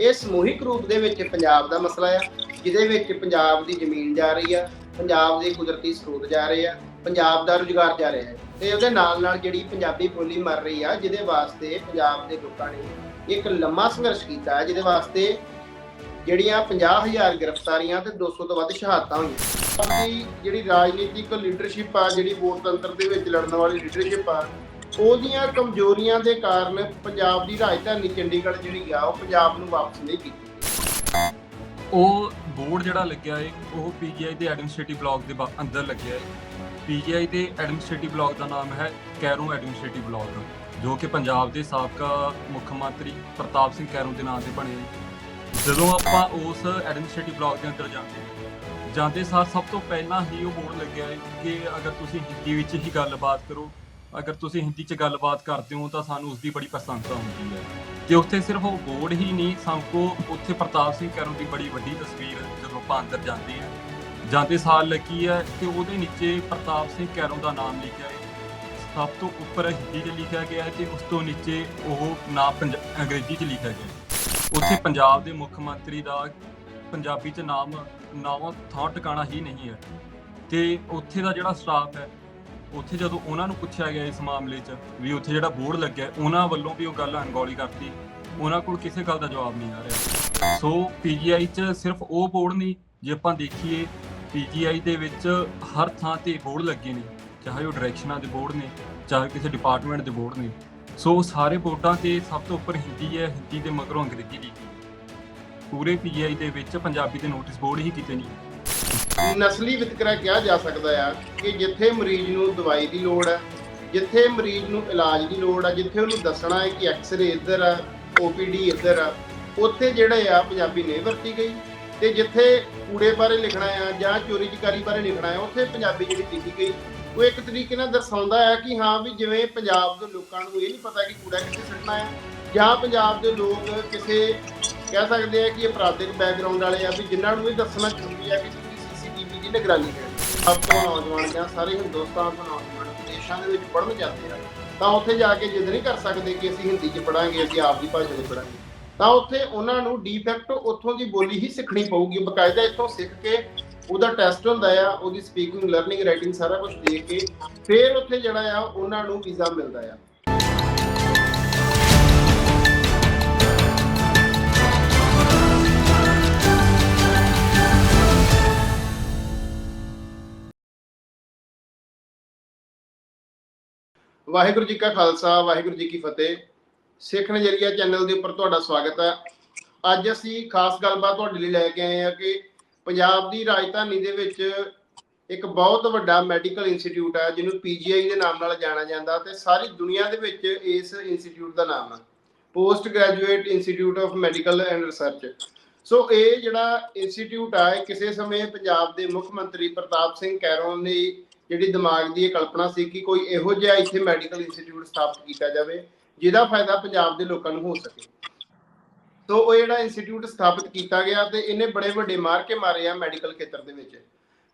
ਇਹ ਸਮੂਹਿਕ ਰੂਪ ਦੇ ਵਿੱਚ ਪੰਜਾਬ ਦਾ ਮਸਲਾ ਆ, ਜਿਹਦੇ ਵਿੱਚ ਪੰਜਾਬ ਦੀ ਜ਼ਮੀਨ ਜਾ ਰਹੀ ਆ, ਪੰਜਾਬ ਦੇ ਕੁਦਰਤੀ ਸਰੋਤ ਜਾ ਰਹੇ ਆ, ਪੰਜਾਬ ਦਾ ਰੁਜ਼ਗਾਰ ਜਾ ਰਿਹਾ ਹੈ। ਤੇ ਉਹਦੇ ਨਾਲ ਨਾਲ ਜਿਹੜੀ ਪੰਜਾਬੀ ਬੋਲੀ ਮਰ ਰਹੀ ਆ, ਜਿਹਦੇ ਵਾਸਤੇ ਪੰਜਾਬ ਦੇ ਲੋਕਾਂ ਨੇ ਇੱਕ ਲੰਮਾ ਸੰਘਰਸ਼ ਕੀਤਾ ਹੈ, ਜਿਹਦੇ ਵਾਸਤੇ ਜਿਹੜੀਆਂ 50000 ਗ੍ਰਿਫਤਾਰੀਆਂ ਤੇ 200 ਤੋਂ ਵੱਧ ਸ਼ਹਾਦਤਾਂ ਹੋਈਆਂ। ਜਿਹੜੀ ਰਾਜਨੀਤਿਕ ਲੀਡਰਸ਼ਿਪ ਆ, ਜਿਹੜੀ ਵੋਟ ਤੰਤਰ ਦੇ ਵਿੱਚ ਲੜਨ ਵਾਲੀ ਲੀਡਰਸ਼ਿਪ ਆ ਉਹਦੀਆਂ ਕਮਜ਼ੋਰੀਆਂ ਦੇ ਕਾਰਨ ਪੰਜਾਬ ਦੀ ਰਾਜਧਾਨੀ ਚੰਡੀਗੜ੍ਹ ਜਿਹੜੀ ਆ, ਉਹ ਪੰਜਾਬ ਨੂੰ ਵਾਪਸ ਨਹੀਂ ਕੀਤੀ ਉਹ ਬੋਰਡ ਜਿਹੜਾ ਲੱਗਿਆ ਹੈ ਉਹ ਪੀਜੀਆਈ ਦੇ ਐਡਮਿਨਿਸਟ੍ਰੇਟਿਵ ਬਲਾਕ ਦੇ ਬਾ- ਅੰਦਰ ਲੱਗਿਆ ਹੈ ਪੀਜੀਆਈ ਦੇ ਐਡਮਿਨਿਸਟ੍ਰੇਟਿਵ ਬਲਾਕ ਦਾ ਨਾਮ ਹੈ ਕੈਰੋਂ ਐਡਮਿਨਿਸਟ੍ਰੇਟਿਵ ਬਲਾਕ ਜੋ ਕਿ ਪੰਜਾਬ ਦੇ ਸਾਬਕਾ ਮੁੱਖ ਮੰਤਰੀ ਪ੍ਰਤਾਪ ਸਿੰਘ ਕੈਰੋਂ ਦੇ ਨਾਂ ਤੇ ਬਣੇ ਹੈ। ਜਦੋਂ ਆਪਾਂ ਉਸ ਐਡਮਿਨਿਸਟ੍ਰੇਟਿਵ ਬਲਾਕ ਦੇ ਅੰਦਰ ਜਾਂਦੇ ਹਾਂ, ਜਾਂਦੇ ਸਾਰ ਸਭ ਤੋਂ ਪਹਿਲਾਂ ਹੀ ਉਹ ਬੋਰਡ ਲੱਗਿਆ ਹੈ ਕਿ ਅਗਰ ਤੁਸੀਂ ਹਿੰਦੀ ਵਿੱਚ ਹੀ ਗੱਲਬਾਤ ਕਰੋ ਅਗਰ ਤੁਸੀਂ ਹਿੰਦੀ 'ਚ ਗੱਲਬਾਤ ਕਰਦੇ ਹੋ ਤਾਂ ਸਾਨੂੰ ਉਸ ਦੀ ਬੜੀ ਪ੍ਰਸ਼ੰਸਾ ਹੁੰਦੀ ਹੈ। ਤੇ ਉੱਥੇ ਸਿਰਫ ਉਹ ਬੋਰਡ ਹੀ ਨਹੀਂ ਸੰਕੋ ਉੱਥੇ ਪ੍ਰਤਾਪ ਸਿੰਘ ਕੈਰੋਂ ਦੀ ਬੜੀ ਵੱਡੀ ਤਸਵੀਰ ਜਦੋਂ ਆਪਾਂ ਅੰਦਰ ਜਾਂਦੇ ਹਾਂ ਜਾਂਦੇ ਸਾਲ ਲੱਗੀ ਹੈ ਤੇ ਉਹਦੇ ਨੀਚੇ ਪ੍ਰਤਾਪ ਸਿੰਘ ਕੈਰੋਂ ਦਾ ਨਾਮ ਲਿਖਿਆ ਹੈ। ਸਭ ਤੋਂ ਉੱਪਰ ਹਿੰਦੀ 'ਚ ਲਿਖਿਆ ਗਿਆ ਹੈ ਤੇ ਉਸ ਤੋਂ ਨੀਚੇ ਉਹ ਨਾਮ ਪੰਜ- ਅੰਗਰੇਜ਼ੀ 'ਚ ਲਿਖਿਆ ਗਿਆ ਉੱਥੇ ਪੰਜਾਬ ਦੇ ਮੁੱਖ ਮੰਤਰੀ ਦਾ ਪੰਜਾਬੀ 'ਚ ਨਾਮ ਨਾਮ ਥਾਂ ਟਿਕਾਣਾ ਹੀ ਨਹੀਂ ਹੈ। ਤੇ ਉੱਥੇ ਦਾ ਜਿਹੜਾ ਸਟਾਫ ਹੈ ਉੱਥੇ ਜਦੋਂ ਉਹਨਾਂ ਨੂੰ ਪੁੱਛਿਆ ਗਿਆ ਇਸ ਮਾਮਲੇ 'ਚ ਵੀ ਉੱਥੇ ਜਿਹੜਾ ਬੋਰਡ ਲੱਗਿਆ ਉਹਨਾਂ ਵੱਲੋਂ ਵੀ ਉਹ ਗੱਲ ਅਣਗੌਲੀ ਕਰਤੀ। ਉਹਨਾਂ ਕੋਲ ਕਿਸੇ ਗੱਲ ਦਾ ਜਵਾਬ ਨਹੀਂ ਆ ਰਿਹਾ। ਸੋ ਪੀਜੀਆਈ 'ਚ ਸਿਰਫ ਉਹ ਬੋਰਡ ਨਹੀਂ, ਜੇ ਆਪਾਂ ਦੇਖੀਏ ਪੀਜੀਆਈ ਦੇ ਵਿੱਚ ਹਰ ਥਾਂ ਤੇ ਬੋਰਡ ਲੱਗੇ ਨੇ, ਚਾਹੇ ਉਹ ਡਾਇਰੈਕਸ਼ਨਾਂ ਦੇ ਬੋਰਡ ਨੇ, ਚਾਹੇ ਕਿਸੇ ਡਿਪਾਰਟਮੈਂਟ ਦੇ ਬੋਰਡ ਨੇ। ਸੋ ਸਾਰੇ ਬੋਰਡਾਂ ਤੇ ਸਭ ਤੋਂ ਉੱਪਰ ਹਿੰਦੀ ਹੈ, ਹਿੰਦੀ ਦੇ ਮਗਰੋਂ ਅੰਗਰੇਜ਼ੀ ਦੀ ਪੂਰੇ ਪੀਜੀਆਈ ਦੇ ਵਿੱਚ ਪੰਜਾਬੀ ਦੇ ਨੋਟਿਸ ਬੋਰਡ ਹੀ ਕਿਤੇ ਨਹੀਂ ਨਸਲੀ ਵਿਤਕਰਾ ਕਿਹਾ ਜਾ ਸਕਦਾ ਆ ਕਿ ਜਿੱਥੇ ਮਰੀਜ਼ ਨੂੰ ਦਵਾਈ ਦੀ ਲੋੜ ਹੈ ਜਿੱਥੇ ਮਰੀਜ਼ ਨੂੰ ਇਲਾਜ ਦੀ ਲੋੜ ਆ, ਜਿੱਥੇ ਉਹਨੂੰ ਦੱਸਣਾ ਹੈ ਕਿ ਐਕਸ-ਰੇ ਇੱਧਰ ਆ ਓਪੀਡੀ ਇੱਧਰ ਆ, ਉੱਥੇ ਜਿਹੜੇ ਆ ਪੰਜਾਬੀ ਨਹੀਂ ਵਰਤੀ ਗਈ। ਤੇ ਜਿੱਥੇ ਕੂੜੇ ਬਾਰੇ ਲਿਖਣਾ ਆ ਜਾਂ ਚੋਰੀ ਚਕਾਰੀ ਬਾਰੇ ਲਿਖਣਾ ਆ, ਉੱਥੇ ਪੰਜਾਬੀ ਜਿਹੜੀ ਲਿਖੀ ਗਈ। ਉਹ ਇੱਕ ਤਰੀਕੇ ਨਾਲ ਦਰਸਾਉਂਦਾ ਹੈ ਕਿ ਹਾਂ ਵੀ ਜਿਵੇਂ ਪੰਜਾਬ ਦੇ ਲੋਕਾਂ ਨੂੰ ਇਹ ਨਹੀਂ ਪਤਾ ਕਿ ਕੂੜਾ ਕਿੱਥੇ ਸੁੱਟਣਾ ਹੈ ਜਾਂ ਪੰਜਾਬ ਦੇ ਲੋਕ ਕਿਸੇ ਕਹਿ ਸਕਦੇ ਆ ਕਿ ਅਪਰਾਧਿਕ ਬੈਕਗ੍ਰਾਉਂਡ ਵਾਲੇ ਆ ਵੀ ਜਿਨ੍ਹਾਂ ਨੂੰ ਇਹ ਦੱਸਣਾ ਜ਼ਰੂਰੀ ਹੈ ਕਿ ਦੀ ਨਿਗਰਾਨੀ ਕਰੋ ਸਭ ਤੋਂ ਨੌਜਵਾਨ ਜਾਂ ਸਾਰੇ ਹਿੰਦੁਸਤਾਨ ਤੋਂ ਨੌਜਵਾਨ ਵਿਦੇਸ਼ਾਂ ਦੇ ਵਿੱਚ ਪੜ੍ਹਨ ਜਾਂਦੇ ਆ, ਤਾਂ ਉੱਥੇ ਜਾ ਕੇ ਜਿੱਦ ਨਹੀਂ ਕਰ ਸਕਦੇ ਕਿ ਅਸੀਂ ਹਿੰਦੀ 'ਚ ਪੜਾਂਗੇ ਅਸੀਂ ਆਪ ਦੀ ਭਾਸ਼ਾ 'ਚ ਪੜਾਂਗੇ ਤਾਂ ਉੱਥੇ ਉਹਨਾਂ ਨੂੰ ਡੀਫੈਕਟ ਉੱਥੋਂ ਦੀ ਬੋਲੀ ਹੀ ਸਿੱਖਣੀ ਪਊਗੀ। ਬਕਾਇਦਾ ਇੱਥੋਂ ਸਿੱਖ ਕੇ ਉਹਦਾ ਟੈਸਟ ਹੁੰਦਾ ਆ, ਉਹਦੀ ਸਪੀਕਿੰਗ ਲਰਨਿੰਗ ਰਾਈਟਿੰਗ ਸਾਰਾ ਕੁਝ ਦੇ ਕੇ ਫਿਰ ਉੱਥੇ ਜਿਹੜਾ ਆ, ਉਹਨਾਂ ਨੂੰ ਵੀਜ਼ਾ ਮਿਲਦਾ ਆ। ਵਾਹਿਗੁਰੂ ਜੀ ਕਾ ਖਾਲਸਾ, ਵਾਹਿਗੁਰੂ ਜੀ ਕੀ ਫਤਿਹ। ਸਿੱਖ ਨਜ਼ਰੀਆ ਚੈਨਲ ਦੇ ਉੱਪਰ ਤੁਹਾਡਾ ਸਵਾਗਤ ਹੈ। ਅੱਜ ਅਸੀਂ ਖਾਸ ਗੱਲਬਾਤ ਤੁਹਾਡੇ ਲਈ ਲੈ ਕੇ ਆਏ ਹਾਂ ਕਿ ਪੰਜਾਬ ਦੀ ਰਾਜਧਾਨੀ ਦੇ ਵਿੱਚ ਇੱਕ ਬਹੁਤ ਵੱਡਾ ਮੈਡੀਕਲ ਇੰਸਟੀਚਿਊਟ ਹੈ, ਜਿਹਨੂੰ ਪੀਜੀਆਈ ਦੇ ਨਾਮ ਨਾਲ ਜਾਣਿਆ ਜਾਂਦਾ ਤੇ ਸਾਰੀ ਦੁਨੀਆ ਦੇ ਵਿੱਚ ਇਸ ਇੰਸਟੀਚਿਊਟ ਦਾ ਨਾਮ ਹੈ। Post graduate institute of medical and research. So ਇਹ ਜਿਹੜਾ ਇੰਸਟੀਚਿਊਟ ਆ, ਇਹ ਕਿਸੇ ਸਮੇਂ ਪੰਜਾਬ ਦੇ ਮੁੱਖ ਮੰਤਰੀ ਪ੍ਰਤਾਪ ਸਿੰਘ ਕੈਰੋਂ ਨੇ ਜਿਹੜੀ ਦਿਮਾਗ ਦੀ ਇਹ ਕਲਪਨਾ ਸੀ ਕਿ ਕੋਈ ਇਹੋ ਜਿਹਾ ਇੱਥੇ ਮੈਡੀਕਲ ਇੰਸਟੀਚਿਊਟ ਸਥਾਪਿਤ ਕੀਤਾ ਜਾਵੇ, ਜਿਹਦਾ ਫਾਇਦਾ ਪੰਜਾਬ ਦੇ ਲੋਕਾਂ ਨੂੰ ਹੋ ਸਕੇ। ਸੋ ਉਹ ਜਿਹੜਾ ਇੰਸਟੀਚਿਊਟ ਸਥਾਪਿਤ ਕੀਤਾ ਗਿਆ ਤੇ ਇਹਨੇ ਬੜੇ ਵੱਡੇ ਮਾਰ ਕੇ ਮਾਰੇ ਆ ਮੈਡੀਕਲ ਖੇਤਰ ਦੇ ਵਿੱਚ।